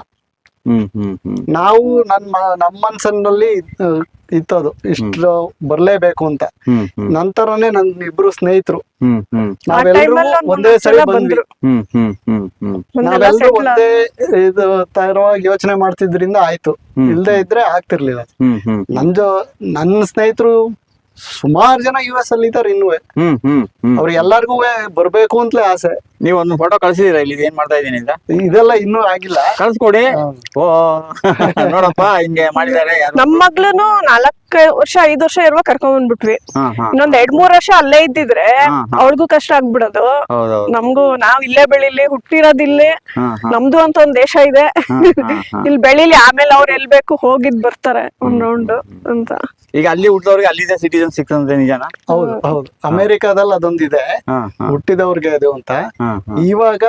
ನಾವು ನನ್ ನಮ್ ನಮ್ಮ ಮನ್ಸನ್ನಲ್ಲಿ ಇತ್ತದು. ಇಷ್ಟು ಬರ್ಲೇಬೇಕು ಅಂತ. ನಂತರನೇ ನನ್ ಇಬ್ರು ಸ್ನೇಹಿತರು. ನಾವೆಲ್ಲರೂ ಒಂದ್ ಸಲ ಸರಿ ಬಂದ್ರು. ನಾವೆಲ್ಲರೂ ಒಂದೇ ಇದು ತರವಾಗಿ ಯೋಚನೆ ಮಾಡ್ತಿದ್ರಿಂದ ಆಯ್ತು. ಇಲ್ದೇ ಇದ್ರೆ ಆಗ್ತಿರ್ಲಿಲ್ಲ. ನನ್ ಜೊ ನನ್ನ ಸ್ನೇಹಿತರು ಸುಮಾರು ಜನ ಯು ಎಸ್ ಅಲ್ಲಿ ಇದಾರೆ ಇನ್ನೂ ಹ್ಮ್ ಹ್ಮ್ ಹ್ಮ್. ಅವ್ರಿಗೆ ಎಲ್ಲಾರ್ಗು ಬರ್ಬೇಕು ಅಂತಲೇ ಆಸೆ. ನೀವು ಒಂದು ಫೋಟೋ ಕಳ್ಸಿದೀರಾ ಇಲ್ಲಿ ಏನ್ ಮಾಡ್ತಾ ಇದೀನಿ ಅಂತ? ಇದೆಲ್ಲ ಇನ್ನೂ ಆಗಿಲ್ಲ. ಕಳ್ಸ್ಕೊಡಿ. ಓ ನೋಡಪ್ಪ ಹಿಂಗೆ ಮಾಡಿದಾರೆ ನಮ್ಮ ನಮ್ ಮಗ್ಳುನು ನಾಲ್ಕ ವರ್ಷ ಐದ್ ವರ್ಷ ಇರುವ ಕರ್ಕೊಂಡ್ ಬಂದ್ಬಿಟ್ವಿ. ಇನ್ನೊಂದ್ ಎರಡ್ ಮೂರ್ ವರ್ಷ ಅಲ್ಲೇ ಇದ್ದಿದ್ರೆ. ಅವಳಿಗೂ ಕಷ್ಟ ಆಗ್ಬಿಡೋದು. ನಮ್ಗೂ ನಾವ್ ಇಲ್ಲೇ ಬೆಳಿಲಿ ಹುಟ್ಟಿರೋದಿಲ್ಲೇ ನಮ್ದು ಅಂತ ಒಂದ್ ದೇಶ ಇದೆ. ಇಲ್ಲಿ ಬೆಳಿಲಿ ಆಮೇಲೆ ಅವ್ರ ಎಲ್ ಬೇಕು ಹೋಗಿದ್ ಬರ್ತಾರೆ ಒಂದ್ ರೌಂಡ್ ಅಂತ. ಈಗ ಅಲ್ಲಿ ಹುಟ್ಟಿದವ್ರಿಗೆ ಅಲ್ಲಿದೆ ಸಿಟಿಜನ್ ಸಿಕ್ತಂದ್ರೆ ನಿಜಾನ? ಹೌದು ಹೌದು. ಅಮೆರಿಕಾದಲ್ಲಿ ಅದೊಂದಿದೆ. ಹುಟ್ಟಿದವ್ರಿಗೆ ಅದು ಅಂತ. ಇವಾಗ.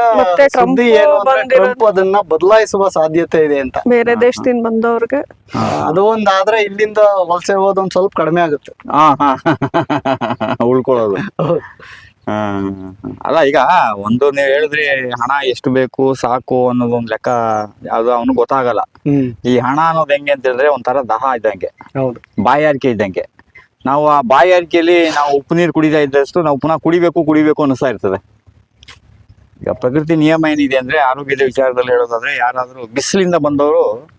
ಟ್ರಂಪ್ ಅದನ್ನ ಬದಲಾಯಿಸುವ ಸಾಧ್ಯತೆ ಇದೆ ಅಂತ. ಬೇರೆ ದೇಶದಿಂದ ಬಂದವ್ರಿಗೆ. ಅದು ಒಂದಾದ್ರೆ ಇಲ್ಲಿಂದ ವಲಸೆ ಹೋದ್ ಒಂದ್ ಸ್ವಲ್ಪ ಕಡಿಮೆ ಆಗುತ್ತೆ. ಹಾ ಹಾ ಉಳ್ಕೊಳ್ಳೋದು. ಹೌದು. ಅಲ್ಲ ಈಗ ಒಂದು ನೀವ್ ಹೇಳಿದ್ರಿ ಹಣ ಎಷ್ಟು ಬೇಕು ಸಾಕು ಅನ್ನೋದೊಂದ್ ಲೆಕ್ಕ ಅದು ಅವನು ಗೊತ್ತಾಗಲ್ಲ. ಹ್ಮ್. ಈ ಹಣ ಅನ್ನೋದು ಹೆಂಗೆ ಅಂತ ಹೇಳಿದ್ರೆ ಒಂಥರ ದಹ ಇದ್ದಂಗೆ. ಹೌದು. ಬಾಯಾರಿಕೆ ಇದ್ದಂಗೆ. ನಾವು ಆ ಬಾಯಾರಿಕೆಯಲ್ಲಿ ನಾವು ಉಪ್ಪು ನೀರು ಕುಡಿತಾ ಇದ್ದಷ್ಟು ನಾವು ಪುನಃ ಕುಡಿಬೇಕು ಕುಡಿಬೇಕು ಅನ್ನಿಸ್ತಾ ಇರ್ತದೆ. ಈಗ ಪ್ರಕೃತಿ ನಿಯಮ ಏನಿದೆ ಅಂದ್ರೆ ಆರೋಗ್ಯದ ವಿಚಾರದಲ್ಲಿ ಹೇಳೋದಾದ್ರೆ ಯಾರಾದ್ರೂ ಬಿಸಿಲಿಂದ ಬಂದವರು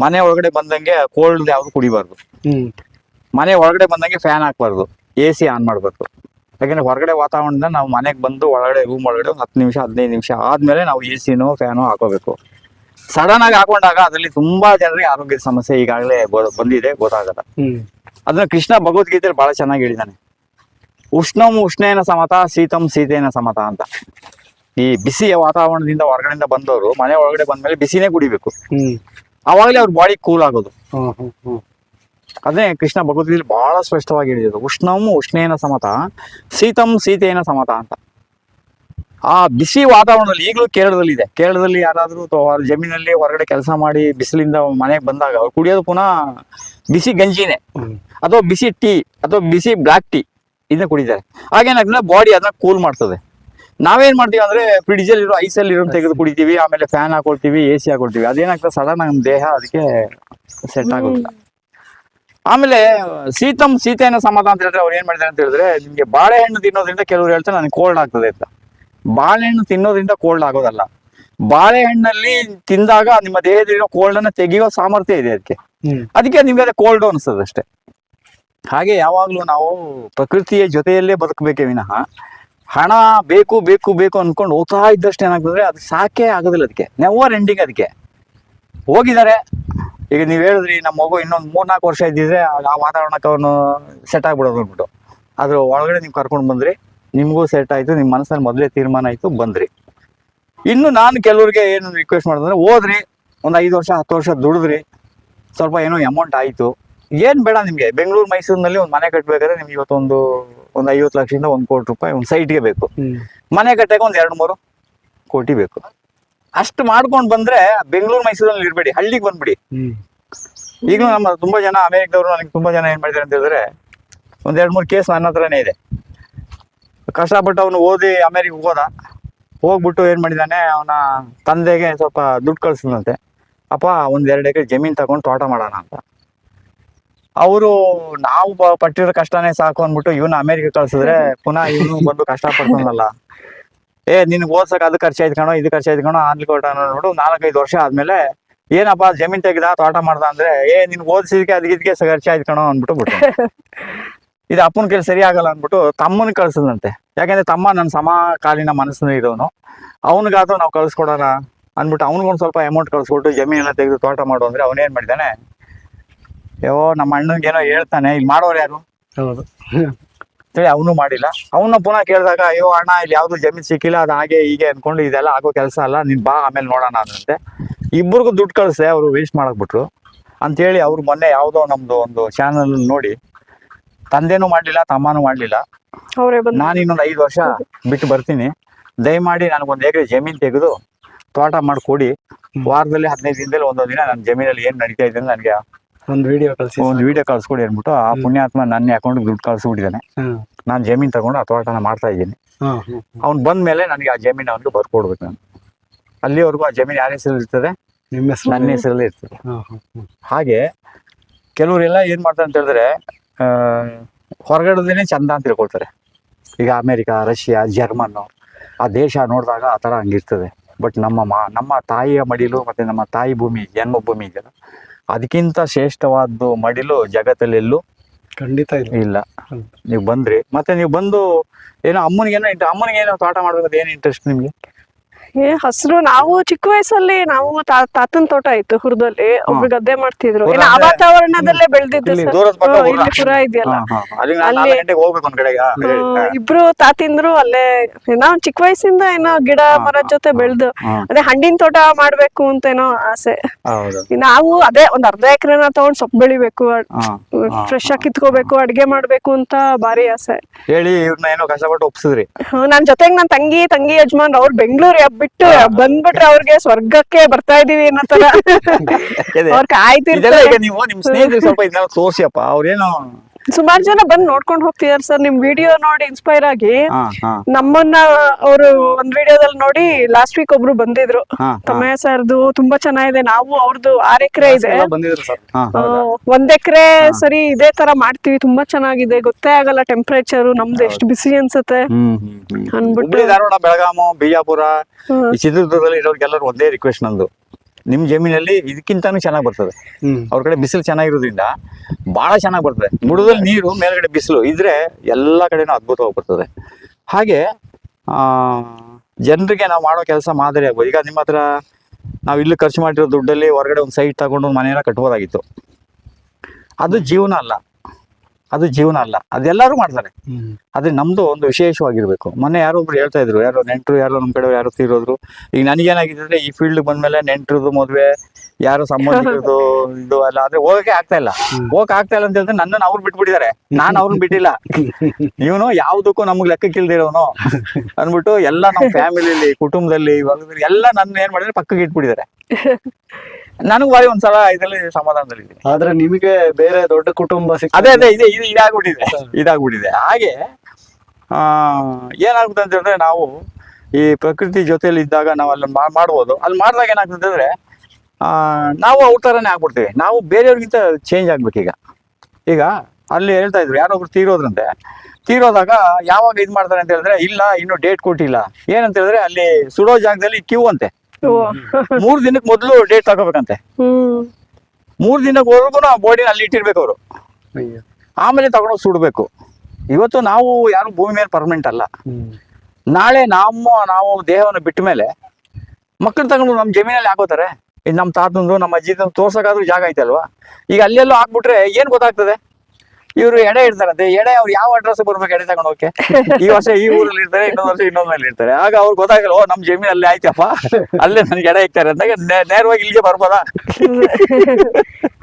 ಮನೆ ಒಳಗಡೆ ಬಂದಂಗೆ ಕೋಲ್ಡ್ ಯಾವ್ದು ಕುಡಿಬಾರ್ದು. ಹ್ಮ್. ಮನೆ ಒಳಗಡೆ ಬಂದಂಗೆ ಫ್ಯಾನ್ ಹಾಕ್ಬಾರ್ದು. ಎ ಸಿ ಆನ್ ಮಾಡ್ಬೇಕು. ಯಾಕಂದ್ರೆ ಹೊರಗಡೆ ವಾತಾವರಣದಿಂದ ನಾವು ಮನೆಗೆ ಬಂದು ಒಳಗಡೆ ರೂಮ್ ಒಳಗಡೆ ಒಂದು ಹತ್ತು ನಿಮಿಷ ಹದಿನೈದು ನಿಮಿಷ ಆದ್ಮೇಲೆ ನಾವು ಎ ಸಿನೋ ಫ್ಯಾನೋ ಹಾಕೋಬೇಕು ಸಡನ್ ಆಗಿ ಹಾಕೊಂಡಾಗ ಅದರಲ್ಲಿ ತುಂಬಾ ಜನರಿಗೆ ಆರೋಗ್ಯದ ಸಮಸ್ಯೆ ಈಗಾಗಲೇ ಬಂದಿದೆ ಗೊತ್ತಾಗಲ್ಲ. ಹ್ಮ್. ಅದನ್ನ ಕೃಷ್ಣ ಭಗವದ್ಗೀತೆಯಲ್ಲಿ ಬಹಳ ಚೆನ್ನಾಗಿ ಹೇಳಿದಾನೆ. ಉಷ್ಣಂ ಉಷ್ಣೇನ ಸಮತ ಶೀತಂ ಶೀತೇನ ಸಮತ ಅಂತ. ಈ ಬಿಸಿಯ ವಾತಾವರಣದಿಂದ ಹೊರಗಡೆಯಿಂದ ಬಂದವರು ಮನೆ ಒಳಗಡೆ ಬಂದ್ಮೇಲೆ ಬಿಸಿನೇ ಕುಡಿಬೇಕು. ಅವಾಗಲೇ ಅವ್ರ ಬಾಡಿ ಕೂಲ್ ಆಗೋದು. ಅದೇ ಕೃಷ್ಣ ಭಗವದ್ಗೀತೆಯಲ್ಲಿ ಬಹಳ ಸ್ಪಷ್ಟವಾಗಿ ಹೇಳಿದ್ರು ಉಷ್ಣಂ ಉಷ್ಣೇನ ಸಮತ ಶೀತಂ ಸೀತೆಯನ್ನ ಸಮತ ಅಂತ. ಆ ಬಿಸಿ ವಾತಾವರಣದಲ್ಲಿ ಈಗಲೂ ಕೇರಳದಲ್ಲಿ ಇದೆ. ಕೇರಳದಲ್ಲಿ ಯಾರಾದರೂ ಜಮೀನಲ್ಲಿ ಹೊರಗಡೆ ಕೆಲಸ ಮಾಡಿ ಬಿಸಿಲಿಂದ ಮನೆಗೆ ಬಂದಾಗ ಅವ್ರು ಕುಡಿಯೋದು ಪುನಃ ಬಿಸಿ ಗಂಜಿನೇ. ಅಥವಾ ಬಿಸಿ ಟೀ ಅಥವಾ ಬಿಸಿ ಬ್ಲ್ಯಾಕ್ ಟೀ ಇದನ್ನ ಕುಡಿತಾರೆ. ಹಾಗೇನಾಗ್ತದೆ ಬಾಡಿ ಅದನ್ನ ಕೂಲ್ ಮಾಡ್ತದೆ. ನಾವೇನ್ ಮಾಡ್ತೀವಿ ಅಂದ್ರೆ ಫ್ರಿಡ್ಜ್ ಅಲ್ಲಿ ಇರೋ ಐಸಲ್ಲಿ ಇರೋ ತೆಗೆದು ಕುಡಿತೀವಿ ಆಮೇಲೆ ಫ್ಯಾನ್ ಹಾಕೊಳ್ತೀವಿ ಎ ಸಿ ಹಾಕೊಳ್ತೀವಿ ಅದೇನಾಗ್ತದೆ ಸಡನ್ ನಮ್ ದೇಹ ಅದಕ್ಕೆ ಸೆಟ್ ಆಗುತ್ತೆ ಆಮೇಲೆ ಶೀತಂ ಸೀತೆಯನ್ನ ಸಮಾಧಾನ ಅಂತ ಹೇಳಿದ್ರೆ ಅವ್ರು ಏನ್ ಮಾಡಿದ್ರೆ ಅಂತ ಹೇಳಿದ್ರೆ ನಿಮ್ಗೆ ಬಾಳೆಹಣ್ಣು ತಿನ್ನೋದ್ರಿಂದ ಕೆಲವ್ರು ಹೇಳ್ತಾರೆ ನನಗೆ ಕೋಲ್ಡ್ ಆಗ್ತದೆ ಅಂತ. ಬಾಳೆಹಣ್ಣು ತಿನ್ನೋದ್ರಿಂದ ಕೋಲ್ಡ್ ಆಗೋದಲ್ಲ. ಬಾಳೆಹಣ್ಣಲ್ಲಿ ತಿಂದಾಗ ನಿಮ್ಮ ದೇಹದಲ್ಲಿರೋ ಕೋಲ್ಡ್ ಅನ್ನ ತೆಗೆಯೋ ಸಾಮರ್ಥ್ಯ ಇದೆ ಅದಕ್ಕೆ. ಅದಕ್ಕೆ ನಿಮ್ಗೆ ಅದೇ ಕೋಲ್ಡ್ ಅನಿಸ್ತದೆ ಅಷ್ಟೇ. ಹಾಗೆ ಯಾವಾಗ್ಲೂ ನಾವು ಪ್ರಕೃತಿಯ ಜೊತೆಯಲ್ಲೇ ಬದುಕಬೇಕೆ ವಿನಃ. ಹಣ ಬೇಕು ಬೇಕು ಬೇಕು ಅನ್ಕೊಂಡು ಹೋಗ್ತಾ ಇದ್ದಷ್ಟು ಏನಾಗ್ತದೆ? ಅದು ಸಾಕೇ ಆಗೋದಿಲ್ಲ ಅದಕ್ಕೆ. ನೆವರ್ ಎಂಡಿಂಗ್ ಅದಕ್ಕೆ. ಹೋಗಿದ್ದಾರೆ. ಈಗ ನೀವು ಹೇಳಿದ್ರಿ ನಮ್ಮ ಮಗು ಇನ್ನೊಂದು ಮೂರ್ನಾಲ್ಕು ವರ್ಷ ಇದ್ದಿದ್ರೆ ಆ ವಾತಾವರಣಕ್ಕೆ ಅವನು ಸೆಟ್ ಆಗ್ಬಿಡೋದು ಅಂದ್ಬಿಟ್ಟು. ಅದ್ರ ಒಳಗಡೆ ನೀವು ಕರ್ಕೊಂಡು ಬಂದ್ರಿ, ನಿಮಗೂ ಸೆಟ್ ಆಯ್ತು ನಿಮ್ಮ ಮನಸ್ಸಲ್ಲಿ ಮೊದಲೇ ತೀರ್ಮಾನ ಆಯ್ತು, ಬಂದ್ರಿ. ಇನ್ನು ನಾನು ಕೆಲವ್ರಿಗೆ ಏನು ರಿಕ್ವೆಸ್ಟ್ ಮಾಡಿದ್ರೆ ಹೋದ್ರಿ, ಒಂದು ಐದು ವರ್ಷ, ಹತ್ತು ವರ್ಷ ದುಡಿದ್ರಿ. ಸ್ವಲ್ಪ ಏನೋ ಅಮೌಂಟ್ ಆಯಿತು. ಏನು ಬೇಡ ನಿಮ್ಗೆ. ಬೆಂಗಳೂರು ಮೈಸೂರಿನಲ್ಲಿ ಒಂದು ಮನೆ ಕಟ್ಟಬೇಕಾದ್ರೆ ನಿಮ್ಗೆ ಇವತ್ತೊಂದು ಒಂದು ಐವತ್ತು ಲಕ್ಷದಿಂದ ಒಂದ್ ಕೋಟಿ ರೂಪಾಯಿ ಒಂದು ಸೈಟ್ಗೆ ಬೇಕು. ಮನೆ ಕಟ್ಟಕ್ಕೆ ಒಂದು ಎರಡು ಮೂರು ಕೋಟಿ ಬೇಕು. ಅಷ್ಟು ಮಾಡ್ಕೊಂಡು ಬಂದ್ರೆ ಬೆಂಗಳೂರು ಮೈಸೂರಲ್ಲಿ ಇರ್ಬೇಡಿ ಹಳ್ಳಿಗೆ ಬಂದ್ಬಿಡಿ. ಈಗ ಈಗಲೂ ನಮ್ಮ ತುಂಬಾ ಜನ ಅಮೆರಿಕದವರು ನನಗೆ ತುಂಬಾ ಜನ ಏನ್ ಮಾಡ್ತಾರೆ ಅಂತ ಹೇಳಿದ್ರೆ ಒಂದ್ ಎರಡ್ ಮೂರು ಕೇಸ್ ನನ್ನ ಹತ್ರನೇ ಇದೆ. ಕಷ್ಟಪಟ್ಟು ಅವನು ಓದಿ ಅಮೆರಿಕ ಹೋದ. ಹೋಗ್ಬಿಟ್ಟು ಏನ್ ಮಾಡಿದಾನೆ ಅವನ ತಂದೆಗೆ ಸ್ವಲ್ಪ ದುಡ್ಡು ಕಳ್ಸಿದಂತೆ ಅಪ್ಪ ಒಂದ್ ಎರಡು ಎಕರೆ ಜಮೀನ್ ತಗೊಂಡು ತೋಟ ಮಾಡೋಣ ಅಂತ. ಅವರು ನಾವು ಪಟ್ಟಿರೋ ಕಷ್ಟನೇ ಸಾಕು ಅಂದ್ಬಿಟ್ಟು ಇವನು ಅಮೆರಿಕ ಕಳ್ಸಿದ್ರೆ ಪುನಃ ಇವನು ಬಂದು ಕಷ್ಟ ಪಡ್ತಾನಲ್ಲ ಏ ನಿನ್ಗೆ ಓದ್ಸಕ್ ಅದು ಖರ್ಚಾಯ್ತು ಕಣೋ ಇದು ಖರ್ಚಾಯ್ತು ಕಣೋ ಆನ್ಲಿ ಕೊಟ್ಟ ನೋಡು ನಾಲ್ಕೈದು ವರ್ಷ ಆದ್ಮೇಲೆ ಏನಪ್ಪ ಜಮೀನ್ ತೆಗ್ದ ತೋಟ ಮಾಡ್ದ ಅಂದ್ರೆ ಏ ನಿನ್ ಓದಿಸಿದಕ್ಕೆ ಅದಕ್ಕೆ ಖರ್ಚು ಖರ್ಚಾಯ್ತು ಕಣೋ ಅಂದ್ಬಿಟ್ಟು ಬಿಟ್ಟು ಇದು ಅಪ್ಪನ ಕೇಳಿ ಸರಿ ಆಗಲ್ಲ ಅಂದ್ಬಿಟ್ಟು ತಮ್ಮನ ಕಳ್ಸದಂತೆ ಯಾಕಂದ್ರೆ ತಮ್ಮ ನನ್ನ ಸಮಕಾಲೀನ ಮನಸ್ಸಿನ ಇರೋನು. ಅವನಿಗಾದ್ರೂ ನಾವು ಕಳ್ಸ್ಕೊಡೋಣ ಅಂದ್ಬಿಟ್ಟು ಅವ್ನಿಗೊಂದು ಸ್ವಲ್ಪ ಅಮೌಂಟ್ ಕಳ್ಸ್ಬಿಟ್ಟು ಜಮೀನ್ ಎಲ್ಲ ತೆಗೆದು ತೋಟ ಮಾಡು ಅಂದ್ರೆ ಅವನೇನ್ ಮಾಡಿದಾನೆ ಯೋ ನಮ್ಮ ಅಣ್ಣನ್ಗೇನೋ ಏನೋ ಹೇಳ್ತಾನೆ. ಇಲ್ಲಿ ಮಾಡೋರು ಯಾರು? ಹೌದು. ಅಂತೇಳಿ ಅವನು ಮಾಡಿಲ್ಲ. ಅವನ್ನ ಪುನಃ ಕೇಳಿದಾಗ ಅಯ್ಯೋ ಅಣ್ಣ ಇಲ್ಲಿ ಯಾವ್ದು ಜಮೀನ್ ಸಿಕ್ಕಿಲ್ಲ ಅದು ಹಾಗೆ ಹೀಗೆ ಅನ್ಕೊಂಡು ಇದೆಲ್ಲ ಆಗೋ ಕೆಲಸ ಅಲ್ಲ ನೀನ್ ಬಾ ಆಮೇಲೆ ನೋಡೋಣ ಅಂದಂತೆ ಇಬ್ಬರಿಗೂ ದುಡ್ಡು ಕಳಿಸ್ದೆ ಅವರು ವೇಸ್ಟ್ ಮಾಡಕ್ ಬಿಟ್ರು ಅಂತೇಳಿ ಅವ್ರು ಮೊನ್ನೆ ಯಾವುದೋ ನಮ್ದು ಒಂದು ಚಾನಲ್ ನೋಡಿ ತಂದೆನೂ ಮಾಡ್ಲಿಲ್ಲ ತಮ್ಮನೂ ಮಾಡ್ಲಿಲ್ಲ. ನಾನು ಇನ್ನೊಂದು ಐದು ವರ್ಷ ಬಿಟ್ಟು ಬರ್ತೀನಿ. ದಯಮಾಡಿ ನನಗೊಂದು ಎಕರೆ ಜಮೀನ್ ತೆಗೆದು ತೋಟ ಮಾಡಿ ಕೊಡಿ ವಾರದಲ್ಲಿ ಹದಿನೈದು ದಿನದಲ್ಲಿ ಒಂದೊಂದು ದಿನ ನನ್ನ ಜಮೀನಲ್ಲಿ ಏನ್ ನಡೀತಾ ಇದೆ ನನಗೆ ಒಂದ್ ವಿಡಿಯೋ ಕಳ್ಸಿ ಒಂದು ವಿಡಿಯೋ ಕಳ್ಸ್ಕೊಡಿ ಅಂದ್ಬಿಟ್ಟು ಆ ಪುಣ್ಯಾತ್ಮ ನನ್ನ ಅಕೌಂಟ್ ದುಡ್ಡು ಕಳ್ಸಿಬಿಟ್ಟಿದ್ದಾನೆ. ನಾನು ಜಮೀನ್ ತಗೊಂಡು ಆ ತೋಟನ ಮಾಡ್ತಾ ಇದ್ದೀನಿ. ಅವ್ನ್ ಬಂದ ಮೇಲೆ ನನಗೆ ಆ ಜಮೀನು ಅವನಿಗೆ ಬರ್ಕೊಡ್ಬೇಕು ನಾನು. ಅಲ್ಲಿವರೆಗೂ ಆ ಜಮೀನು ಯಾರ ಹೆಸರು ಇರ್ತದೆ? ನಿಮ್ಮ ಹೆಸರು? ನನ್ನ ಹೆಸರಲ್ಲಿ ಇರ್ತದೆ. ಹಾಗೆ ಕೆಲವರೆಲ್ಲ ಏನ್ ಮಾಡ್ತಾರೆ ಅಂತ ಹೇಳಿದ್ರೆ ಆ, ಹೊರಗಡೆದೇನೆ ಚಂದ ಅಂತ ತಿಳ್ಕೊಳ್ತಾರೆ. ಈಗ ಅಮೇರಿಕಾ ರಷ್ಯಾ ಜರ್ಮನ್ ಆ ದೇಶ ನೋಡಿದಾಗ ಆ ಥರ ಹಂಗಿರ್ತದೆ. ಬಟ್ ನಮ್ಮ ಮಾ ನಮ್ಮ ತಾಯಿಯ ಮಡಿಲು ಮತ್ತೆ ನಮ್ಮ ತಾಯಿ ಭೂಮಿ ಜನ್ಮಭೂಮಿ ಇದೆಯಲ್ಲ ಅದಕ್ಕಿಂತ ಶ್ರೇಷ್ಠವಾದ್ದು ಮಡಿಲು ಜಗತ್ತಲ್ಲೆಲ್ಲೂ ಖಂಡಿತ ಇಲ್ಲ. ನೀವು ಬಂದ್ರಿ. ಮತ್ತೆ ನೀವು ಬಂದು ಏನೋ ಅಮ್ಮನಿಗೆ ಏನೋ ಅಮ್ಮನಿಗೆ ಏನೋ ತೋಟ ಮಾಡ್ಬೇಕು ಏನು ಇಂಟ್ರೆಸ್ಟ್ ನಿಮ್ಗೆ? ಏ ಹಸ್ರು ನಾವು ಚಿಕ್ಕ ವಯಸ್ಸಲ್ಲಿ ನಾವು ತಾ- ತಾತನ್ ತೋಟ ಇತ್ತು ಹುರದಲ್ಲಿ ಒಬ್ರು ಗದ್ದೆ ಮಾಡ್ತಿದ್ರು. ಆ ಅಂದ್ರೆ ವಾತಾವರಣದಲ್ಲೇ ಬೆಳ್ದಿದ್ದು ಇಲ್ಲಿ ದೂರದ ಪಕ್ಕ. ಇಲ್ಲಿ ಪುರ ಇದೆಯಲ್ಲ. ಅಲ್ಲಿ- ನಾಲ್ಕು ಗಂಟೆಗೆ ಹೋಗ್ಬೇಕು ಒಂದ್ ಕಡೆಗೆ. ಹಾ, ಹೇಳಿ. ಹ್ಮ್, ಇಬ್ರು ತಾತಿಂದ್ರು ಅಲ್ಲೇ. ಏನೋ ಚಿಕ್ಕ ವಯಸ್ಸಿಂದ ಏನೋ ಗಿಡ ಮರದ ಜೊತೆ ಬೆಳ್ದು. ಅದೇ ಹಣ್ಣಿನ ತೋಟ ಮಾಡ್ಬೇಕು ಅಂತ ಏನೋ ಆಸೆ. ಹೌದು. ನಾವು ಅದೇ ಒಂದ್ ಅರ್ಧ ಎಕರೆನ ತಗೊಂಡ್ ಸೊಪ್ಪು ಬೆಳಿಬೇಕು ಹಾ ಫ್ರೆಶ್ ಆಗಿ ಕಿತ್ಕೋಬೇಕು ಅಡ್ಗೆ ಮಾಡ್ಬೇಕು ಅಂತ ಬಾರಿ ಆಸೆ. ಹೇಳಿ ಇವ್ರನ್ನ ಏನೋ ಕಷ್ಟಪಟ್ಟು ಒಪ್ಸಿದ್ರಿ. ಹ್ಮ್, ನನ್ ಜೊತೆಗ್ ನನ್ ತಂಗಿ ತಂಗಿ ಯಜಮಾನ್ ಅವ್ರು ಬೆಂಗಳೂರು ಬಿಟ್ಟು ಬಂದ್ಬಿಟ್ರೆ ಅವ್ರಿಗೆ ಸ್ವರ್ಗಕ್ಕೆ ಬರ್ತಾ ಇದೀವಿ ಅನ್ನೋ ತರ. ಅವ್ರ ಕಾಯ್ತಿರ್ತಾರೆ ನೀವು ನಿಮ್ ಸ್ನೇಹಿತರಿಗೆ ಸ್ವಲ್ಪ ಇದನ್ನ ತೋರ್ಸಿಯಪ್ಪ ಅವ್ರೇನೋ ಸುಮಾರು ಜನ ಬಂದ್ ನೋಡ್ಕೊಂಡ್ ಹೋಗ್ತಿದಾರೆ ಸರ್. ನಿಮ್ ವಿಡಿಯೋ ನೋಡಿ ಇನ್ಸ್ಪೈರ್ ಆಗಿ ಹಾ ಹಾ. ನಮ್ಮನ್ನ ಅವರು ಒಂದ್ ವಿಡಿಯೋದಲ್ಲಿ ನೋಡಿ ಲಾಸ್ಟ್ ವೀಕ್ ಒಬ್ರು ಬಂದಿದ್ರು. ಹಾ ತಮ್ಮಯ್ಯ ಸರ್ದು ತುಂಬಾ ಚೆನ್ನಾಗಿದೆ. ನಾವು ಅವ್ರದ್ದು ಆರ್ ಎಕರೆ ಇದೆ. ಎಲ್ಲ ಬಂದಿದ್ರು ಸರ್. ಹಾ ಆ, ಒಂದ್ ಎಕರೆ ಸರಿ ಇದೇ ತರ ಮಾಡ್ತೀವಿ. ತುಂಬಾ ಚೆನ್ನಾಗಿದೆ. ಗೊತ್ತೇ ಆಗಲ್ಲ ಟೆಂಪರೇಚರ್ ನಮ್ದು ಎಷ್ಟು ಬಿಸಿ ಅನ್ಸುತ್ತೆ. ಹ್ಮ್ ಹ್ಮ್ ಹ್ಮ್. ಅನ್ಬಿಟ್ಟು ಹುಬ್ಳಿ ಧಾರವಾಡ ಬೆಳಗಾಮು ಬಿಜಾಪುರ ಈ ಚಿತ್ರದುರ್ಗದಲ್ಲಿ ಇರೋರ್ಗೆಲ್ಲರೂ ಒಂದೇ ರಿಕ್ವೆಸ್ಟ್ ನಂದು. ನಿಮ್ ಜಮೀನಲ್ಲಿ ಇದಕ್ಕಿಂತಾನು ಚೆನ್ನಾಗಿ ಬರ್ತದೆ. ಅವ್ರ ಕಡೆ ಬಿಸಿಲು ಚೆನ್ನಾಗಿರೋದ್ರಿಂದ ಬಹಳ ಚೆನ್ನಾಗಿ ಬರ್ತದೆ. ಬುಡದಲ್ಲಿ ನೀರು ಮೇಲ್ಗಡೆ ಬಿಸಿಲು ಇದ್ರೆ ಎಲ್ಲ ಕಡೆನೂ ಅದ್ಭುತವಾಗಿ ಬರ್ತದೆ. ಹಾಗೆ ಆ ಜನರಿಗೆ ನಾವು ಮಾಡೋ ಕೆಲಸ ಮಾದರಿ ಆಗ್ಬೋದು. ಈಗ ನಿಮ್ಮ ಹತ್ರ ನಾವು ಇಲ್ಲಿ ಖರ್ಚು ಮಾಡಿರೋ ದುಡ್ಡಲ್ಲಿ ಹೊರಗಡೆ ಒಂದು ಸೈಟ್ ತಗೊಂಡು ಒಂದು ಮನೆಯನ್ನ ಕಟ್ಬೋದಾಗಿತ್ತು. ಅದು ಜೀವನ ಅಲ್ಲ. ಅದು ಜೀವನ ಅಲ್ಲ. ಅದೆಲ್ಲರೂ ಮಾಡ್ತಾರೆ. ಅದೇ ಆದ್ರೆ ನಮ್ದು ಒಂದು ವಿಶೇಷವಾಗಿರ್ಬೇಕು. ಮೊನ್ನೆ ಯಾರೋ ಒಬ್ರು ಹೇಳ್ತಾ ಇದ್ರು ಯಾರೋ ನೆಂಟರು ಯಾರೋ ನಮ್ ಕಡೆ ಯಾರೋ ತೀರೋದ್ರು ಈಗ ನನಗೇನಾಗಿದೆ ಅಂದ್ರೆ ಈ ಫೀಲ್ಡ್ ಬಂದ್ಮೇಲೆ ನೆಂಟರದು ಮದ್ವೆ ಯಾರು ಸಂಬಂಧಿಕರದು ಇದು ಅಲ್ಲ ಆದ್ರೆ ಹೋಗಕ್ಕೆ ಆಗ್ತಾ ಇಲ್ಲ. ಹೋಗಕ್ ಆಗ್ತಾ ಇಲ್ಲ ಅಂತ ಹೇಳಿದ್ರೆ ನನ್ನನ್ನು ಅವ್ರು ಬಿಟ್ಬಿಟ್ಟಿದ್ದಾರೆ. ನಾನು ಅವ್ರನ್ನ ಬಿಟ್ಟಿಲ್ಲ. ಇವನು ಯಾವ್ದಕ್ಕೂ ನಮ್ಗ್ ಲೆಕ್ಕಕ್ಕಿಲ್ದಿರೋನು ಅಂದ್ಬಿಟ್ಟು ಎಲ್ಲ ನಮ್ಮ ಫ್ಯಾಮಿಲಿಲಿ ಕುಟುಂಬದಲ್ಲಿ ಎಲ್ಲ ನನ್ನ ಏನ್ ಮಾಡಿದ್ರೆ ಪಕ್ಕಕ್ಕೆ ಇಟ್ಬಿಟ್ಟಿದ್ದಾರೆ. ನನಗ್ ಬಾರಿ ಒಂದ್ಸಲ ಇದರಲ್ಲಿ ಸಮಾಧಾನದಲ್ಲಿದ್ದೀನಿ ಆದ್ರೆ ನಿಮಗೆ ಬೇರೆ ದೊಡ್ಡ ಕುಟುಂಬ ಸಿಗ ಅದೇ ಅದೇ ಇದೆ ಇದು ಇದಾಗ್ಬಿಟ್ಟಿದೆ ಇದಾಗ್ಬಿಟ್ಟಿದೆ. ಹಾಗೆ ಆ ಏನಾಗುತ್ತೆ ಅಂತ ಹೇಳಿದ್ರೆ ನಾವು ಈ ಪ್ರಕೃತಿ ಜೊತೆಯಲ್ಲಿ ಇದ್ದಾಗ ನಾವು ಅಲ್ಲಿ ಮಾಡ್ಬೋದು. ಅಲ್ಲಿ ಮಾಡಿದಾಗ ಏನಾಗ್ತದೆ ಅಂದ್ರೆ ಆ ನಾವು ಅವ್ರ ಥರನೇ ಆಗ್ಬಿಡ್ತೀವಿ. ನಾವು ಬೇರೆಯವ್ರಿಗಿಂತ ಚೇಂಜ್ ಆಗ್ಬೇಕು ಈಗ ಈಗ ಅಲ್ಲಿ ಹೇಳ್ತಾ ಇದ್ರು ಯಾರೊಬ್ರು ತೀರೋದ್ರಂತೆ. ತೀರೋದಾಗ ಯಾವಾಗ ಇದು ಮಾಡ್ತಾರೆ ಅಂತ ಹೇಳಿದ್ರೆ ಇಲ್ಲ ಇನ್ನು ಡೇಟ್ ಕೊಟ್ಟಿಲ್ಲ. ಏನಂತ ಹೇಳಿದ್ರೆ ಅಲ್ಲಿ ಸುಡೋ ಜಾಗದಲ್ಲಿ ಕ್ಯೂ ಅಂತೆ. ಮೂರ್ ದಿನಕ್ಕೆ ಮೊದಲು ಡೇಟ್ ತಗೋಬೇಕಂತೆ. ಹ್ಮ್. ಮೂರ್ ದಿನಕ್ವರೆಗೂ ಆ ಬಾಡಿನ ಅಲ್ಲಿ ಇಟ್ಟಿರ್ಬೇಕು ಅವರು. ಅಯ್ಯೋ. ಆಮೇಲೆ ತಗೊಂಡೋಗಿ ಸುಡ್ಬೇಕು. ಇವತ್ತು ನಾವು ಯಾರು ಭೂಮಿ ಮೇಲೆ ಪರ್ಮನೆಂಟ್ ಅಲ್ಲ. ನಾಳೆ ನಮ್ಮ ನಾವು ದೇಹವನ್ನು ಬಿಟ್ಟ ಮೇಲೆ ಮಕ್ಕಳು ತಗೊಂಡು ನಮ್ಮ ಜಮೀನಲ್ಲಿ ಹಾಕೋತಾರೆ. ಇದು ನಮ್ಮ ತಾತಂದು ನಮ್ಮ ಅಜ್ಜಿದು ತೋರ್ಸಕ್ಕಾದ್ರೂ ಜಾಗ ಐತಲ್ವಾ ಈಗ ಅಲ್ಲೆಲ್ಲೋ ಹಾಕ್ಬಿಟ್ರೆ ಏನ್ ಗೊತ್ತಾಗ್ತದೆ? ಇವರು ಎಡೆ ಇಡ್ತಾರಂತೆ. ಎಡೆ ಅವ್ರು ಯಾವ ಅಡ್ರೆಸ್ ಬರ್ಬೇಕು ಎಡೆ ತಗೊಂಡು ಹೋಗಕ್ಕೆ? ಈ ವರ್ಷ ಈ ಊರಲ್ಲಿ ಇರ್ತಾರೆ ಇನ್ನೊಂದು ವರ್ಷ ಇನ್ನೊಂದ್ ಮೇಲೆ ಇರ್ತಾರೆ. ಆಗ ಅವ್ರಿಗೆ ಗೊತ್ತಾಗಲ್ಲ ಓ ನಮ್ ಜಮೀನ್ ಅಲ್ಲೇ ಆಯ್ತಪ್ಪ. ಅಲ್ಲೇ ನನ್ಗೆ ಎಡೆ ಇಕ್ತಾರೆ ಅಂದಾಗ ನೇರವಾಗಿ ಇಲ್ಲಿಗೆ ಬರ್ಬೋದಾ?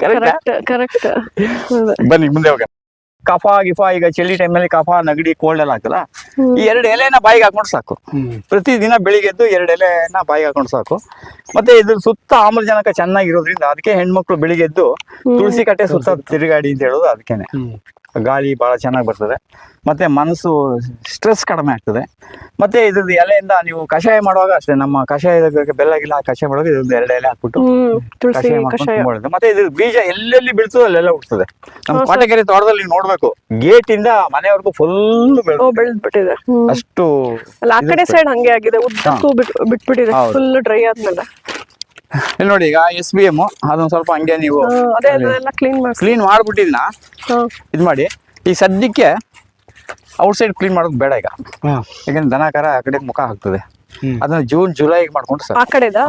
ಕರೆಕ್ಟ್ ಕರೆಕ್ಟ್ ಕರೆಕ್ಟ್ ಬನ್ನಿ ಮುಂದೆ ಹೋಗ ಕಫ ಗಿಫ ಈಗ ಚಳಿ ಅಲ್ಲಿ ಕಫ ನಗಡಿ ಕೋಲ್ಡ್ ಎಲ್ಲ ಹಾಕಲ್ಲ ಈ ಎರಡು ಎಲೆನ ಬಾಯಿಗೆ ಹಾಕೊಂಡು ಸಾಕು. ಪ್ರತಿದಿನ ಬೆಳಿಗ್ಗೆ ಎದ್ದು ಎರಡು ಎಲೆನ ಬಾಯಿಗೆ ಹಾಕೊಂಡು ಸಾಕು. ಮತ್ತೆ ಇದ್ರ ಸುತ್ತ ಆಮ್ಲಜನಕ ಚೆನ್ನಾಗಿರೋದ್ರಿಂದ ಅದಕ್ಕೆ ಹೆಣ್ಮಕ್ಳು ಬೆಳಿಗ್ಗೆ ಎದ್ದು ತುಳಸಿ ಕಟ್ಟೆ ಸುತ್ತ ತಿರುಗಾಡಿ ಅಂತ ಹೇಳೋದು ಅದಕ್ಕೇನೆ. ಗಾಳಿ ಬಹಳ ಚೆನ್ನಾಗಿ ಬರ್ತದೆ. ಮತ್ತೆ ಮನಸ್ಸು ಸ್ಟ್ರೆಸ್ ಕಡಿಮೆ ಆಗ್ತದೆ. ಮತ್ತೆ ಇದ್ರದ್ದು ಎಲೆಯಿಂದ ನೀವು ಕಷಾಯ ಮಾಡುವಾಗ ಅಷ್ಟೇ ನಮ್ಮ ಕಷಾಯ ಬೆಲ್ಲ ಗಿಲ್ಲ ಕಷಾಯ ಮಾಡುವಾಗ ಇದ್ರದ್ದು ಎರಡು ಎಲೆ ಹಾಕ್ಬಿಟ್ಟು ಕಷಾಯ ಮಾಡ್ಕೊಂಡು ಮತ್ತೆ ಇದ್ರ ಬೀಜ ಎಲ್ಲೆಲ್ಲಿ ಬೀಳ್ತದೋ ಅಲ್ಲೆಲ್ಲ ಹುಡ್ತದೆ ನಮ್ಮ. ಕೋಟೆಗೆರೆ ತೋಟದಲ್ಲಿ ನೀವು ನೋಡ್ಬೇಕು ಗೇಟ್ ಇಂದ ಮನೆವರೆಗೂ ಫುಲ್ ಬೆಳೆದ್ಬಿಟ್ಟಿದೆ ಅಷ್ಟು ಅಲ್ಲ ಆ ಕಡೆ ಸೈಡ್ ಹಂಗೆ ಆಗಿದೆ. ಉದ್ದಕ್ಕೂ ಬಿಟ್ ಬಿಟ್ಬಿಟ್ಟಿದೆ. ಫುಲ್ ಡ್ರೈ ಆದ್ಮೇಲೆ. ಇಲ್ಲಿ ನೋಡಿ ಈಗ ಎಸ್ ಬಿ ಎಂ ಅದೊಂದು ಸ್ವಲ್ಪ ಹಂಗೆ ನೀವು ಅದೇ ಅದನ್ನೆಲ್ಲ ಕ್ಲೀನ್ ಕ್ಲೀನ್ ಮಾಡ್ಬಿಟ್ಟಿದ್ನ ಇದ್ ಇದು ಮಾಡಿ. ಈ ಸದ್ಯಕ್ಕೆ ಔಟ್ ಸೈಡ್ ಕ್ಲೀನ್ ಮಾಡೋದು ಬೇಡ ಈಗ. ಯಾಕಂದ್ರೆ ದನ ಕರ ಆ ಕಡೆ ಮುಖ ಆಗ್ತದೆ ಅದನ್ನ ಜೂನ್ ಜುಲೈ ಮಾಡ್ಕೊಂಡು ಸರ್ ಆ ಕಡೆದ?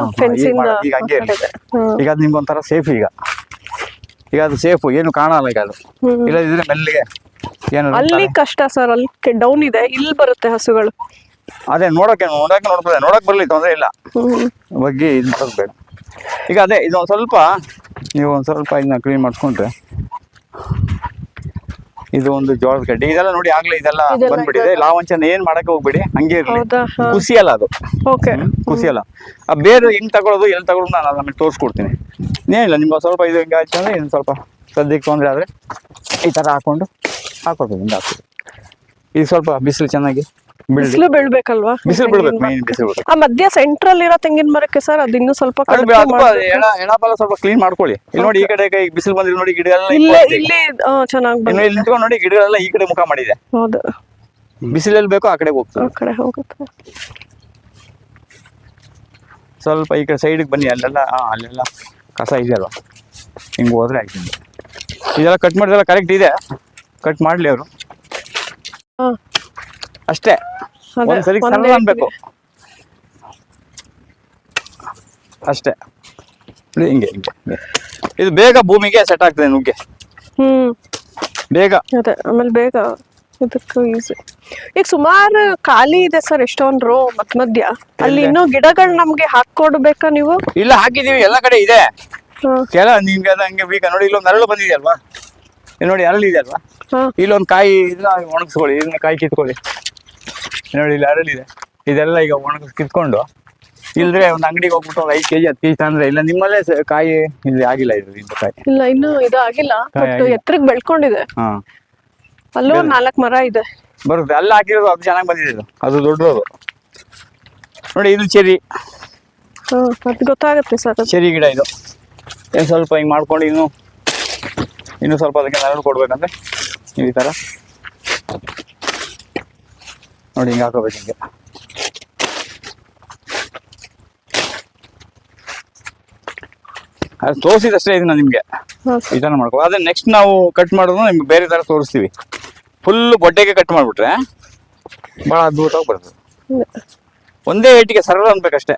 ಈಗ ಹಂಗೆ. ಈಗ ಅದು ನಿಮ್ಗೆ ಒಂಥರ ಸೇಫ್ ಈಗ. ಈಗ ಅದು ಸೇಫ್ ಏನು ಕಾಣಲ್ಲ ಈಗ ಅದು. ಇಲ್ಲದಿದ್ರೆ ಮೆಲ್ಲಿಗೆ ಏನು ಅಲ್ಲಿ ಕಷ್ಟ ಸರ್ ಅಲ್ಲಿ ಡೌನ್ ಇದೆ ಇಲ್ಲಿ ಬರುತ್ತೆ ಹಸುಗಳು. ಅದೇ ನೋಡಕ್ಕೆ ನೋಡಕ್ಕೆ ನೋಡ್ಬೋದು ನೋಡಕ್ ಬರ್ಲಿ ತೊಂದ್ರೆ ಇಲ್ಲ. ಬಗ್ಗೆ ಇದು ಮಾಡೋದು ಬೇಡ ಈಗ ಅದೇ ಇದು ಒಂದು ಸ್ವಲ್ಪ ನೀವು ಒಂದು ಸ್ವಲ್ಪ ಇದನ್ನ ಕ್ಲೀನ್ ಮಾಡಿಸ್ಕೊಂಡ್ರೆ. ಇದು ಒಂದು ಜೋಳದ ಗಡ್ಡೆ ಇದೆಲ್ಲ ನೋಡಿ ಆಗ್ಲೇ ಇದೆಲ್ಲ ಬಂದ್ಬಿಟ್ಟಿದೆ. ಲಾವಂಚನ ಏನ್ ಮಾಡಕ್ಕೆ ಹೋಗ್ಬಿಡಿ ಹಂಗೆ ಇರಲಿ. ಖುಷಿಯಲ್ಲ ಅಲ್ಲ ಅದು. ಓಕೆ. ಹ್ಮ್? ಕುಸಿ ಅಲ್ಲ ಆ ಬೇರು ಹೆಂಗ್ ತಗೊಳ್ಳೋದು ಎಲ್ಲಿ ತಗೊಳ್ಳೋದು ನಾನು ಆಮೇಲೆ ತೋರಿಸ್ಕೊಡ್ತೀನಿ. ಏನಿಲ್ಲ ನಿಮ್ಗೆ ಸ್ವಲ್ಪ ಇದು ಹಿಂಗೆ ಆಯ್ತು ಅಂದ್ರೆ ಇನ್ನು ಸ್ವಲ್ಪ ಸದ್ಯಕ್ಕೆ ತೊಂದರೆ ಆದ್ರೆ ಈ ತರ ಹಾಕೊಂಡು ಹಾಕೋಬೇಕು. ಹಿಂಗೆ ಇದು ಸ್ವಲ್ಪ ಬಿಸಿಲು ಚೆನ್ನಾಗಿ. ಬಿಸಿಲು ಬೀಳ್ಬೇಕಲ್ವಾ? ಬಿಸಿಲು ಬೀಳ್ಬೇಕು ಮೇನ್ ಬಿಸಿಲು ಆ ಮಧ್ಯ ಸೆಂಟ್ರಲ್ ಇರೋ ತೆಂಗಿನ ಮರಕ್ಕೆ ಸರ್ ಅದು ಇನ್ನೂ ಸ್ವಲ್ಪ ಅದು ಸ್ವಲ್ಪ ಕ್ಲೀನ್ ಮಾಡ್ಕೊಳ್ಳಿ. ಇಲ್ಲಿ ನೋಡಿ ಈ ಕಡೆ ಕೈ ಬಿಸಿಲು ಬಂದಿಲ್ಲ ನೋಡಿ ಗಿಡ ಎಲ್ಲ ಇಲ್ಲೇ ಇಲ್ಲಿ ಚೆನ್ನಾಗಿ ಇನ್ನು ಇಲ್ಲಿ ನಿಂತ್ಕೊಂಡು ನೋಡಿ ಗಿಡಗಳೆಲ್ಲ ಈ ಕಡೆ ಮುಖ ಮಾಡಿದೆ. ಹೌದು. ಬಿಸಿಲಲ್ಲಿ ಬೇಕೋ ಆ ಕಡೆ ಹೋಗ್ತದೆ. ಆ ಕಡೆ ಹೋಗುತ್ತೆ. ಸ್ವಲ್ಪ ಈ ಕಡೆ ಸೈಡಿಗೆ ಬನ್ನಿ ಅಲ್ಲೆಲ್ಲ ಆ, ಅಲ್ಲೆಲ್ಲ ಕಸ ಇದೆಯಲ್ವ? ಹಿಂಗೆ ಹೋದ್ರೆ ಆಯ್ತು. ಇದೆಲ್ಲ ಕಟ್ ಮಾಡಿದೆಲ್ಲ ಕರೆಕ್ಟ್ ಇದೆ. ಕಟ್ ಮಾಡ್ಲಿ ಅವರು. ಹಾ. ಅಷ್ಟೇ. ಅದೇ, ಒಂದ್ಸಲಿ ಒಂದೇ ಸಣ್ಣ ಅನ್ಬೇಕು ಅಷ್ಟೇ. ಹಿಂಗೆ. ಇದು ಬೇಗ ಭೂಮಿಗೆ ಸೆಟ್ ಆಗ್ತದೆ ನುಗ್ಗೆ. ಹ್ಮ್. ಬೇಗ. ಅದೇ ಆಮೇಲೆ ಬೇಗ ಇದಕ್ಕೆ ಈಸಿ ಈಗ ಸುಮಾರು ಖಾಲಿ ಇದೆ ಸರ್ ಎಷ್ಟೊಂದ್ ರೋ ಮತ್ ಮಧ್ಯ. ಅಲ್ಲಿ ಇನ್ನೂ ಗಿಡಗಳು ನಮ್ಗೆ ಹಾಕೊಡ್ಬೇಕಾ ನೀವು? ಇಲ್ಲ ಹಾಕಿದೀವಿ. ಎಲ್ಲ ಕಡೆ ಇದೆ. ಕೆಲ ನಿಮ್ಗೆ ಅದು ಹಂಗೆ ಬೀಗ. ನೋಡಿ ಇಲ್ಲೊಂದು ಅರಳು ಬಂದಿದೆ ಅಲ್ವಾ? ನೋಡಿ ಅರಳು ಇದೆ ಅಲ್ವಾ ಇಲ್ಲೊಂದು ಕಾಯಿ ಇದನ್ನ ಒಣಗಿಸ್ಕೊಳ್ಳಿ. ಇದನ್ನ ಕಾಯಿ ಕಿತ್ಕೊಳ್ಳಿ. ನೋಡಿ ಇಲ್ಲಿ ಅರಳಿದೆ. ಇದೆಲ್ಲ ಈಗ ಒಣಗಿಸ್ ಕಿತ್ಕೊಂಡು ಇಲ್ದ್ರೆ ಒಂದು ಅಂಗಡಿಗೆ ಹೋಗ್ಬಿಟ್ಟು ಒಂದು ಐದು ಕೆಜಿ ಹತ್ತು ಕೆಜಿ ತಂದ್ರೆ ಇಲ್ಲ ನಿಮ್ಮಲ್ಲೇ ಸ- ಕಾಯಿ ಇಲ್ಲಿ ಆಗಿಲ್ಲ ಇದು ಇದು ಕಾಯಿ. ಇಲ್ಲ ಇನ್ನು ಇದು ಆಗಿಲ್ಲ ಕಾಯಿ ಬಟ್ ಆಗಿಲ್ಲ. ಎತ್ತರಕ್ಕೆ ಬೆಳ್ಕೊಂಡಿದೆ. ಹಾ. ಅಲ್ಲೂ ಒಂದ್ ನಾಲ್ಕು ಮರ ಇದೆ. ಬರುತ್ತೆ ಅಲ್ಲಿ ಹಾಕಿರೋದು ಅದು ಚೆನ್ನಾಗಿ ಬಂದಿದೆ ಇದು ಅದು ದೊಡ್ಡದು. ನೋಡಿ ಇದು ಚೆರಿ. ಹಾ ಅದ್ ಗೊತ್ತಾಗತ್ತೆ ಸರ್ ಚೆರಿ ಗಿಡ ಇದು. ಏನು ಸ್ವಲ್ಪ ಹಿಂಗೆ ಮಾಡ್ಕೊಂಡು ಇನ್ನು ಇನ್ನು ಸ್ವಲ್ಪ ಅದಕ್ಕೆ ನೆರಳು ಕೊಡ್ಬೇಕಂದ್ರೆ ಈ ಥರ ನೋಡಿ ಹಿಂಗೆ ಹಾಕೋಬೇಕು ಹಿಂಗೆ. ಅದು ತೋರಿಸಿದಷ್ಟೇ ಇದನ್ನ ನಿಮಗೆ. ಇದನ್ನ ಮಾಡ್ಕೊ ಅದೇ ನೆಕ್ಸ್ಟ್ ನಾವು ಕಟ್ ಮಾಡೋದು ನಿಮ್ಗೆ ಬೇರೆ ತರ ತೋರಿಸ್ತೀವಿ. ಫುಲ್ ಬೊಡ್ಡೆಗೆ ಕಟ್ ಮಾಡ್ಬಿಟ್ರೆ ಬಹಳ ಅದ್ಭುತವಾಗಿ ಬರ್ತದೆ. ಒಂದೇ ಏಟಿಗೆ ಸರಳ ಅನ್ಬೇಕಷ್ಟೇ.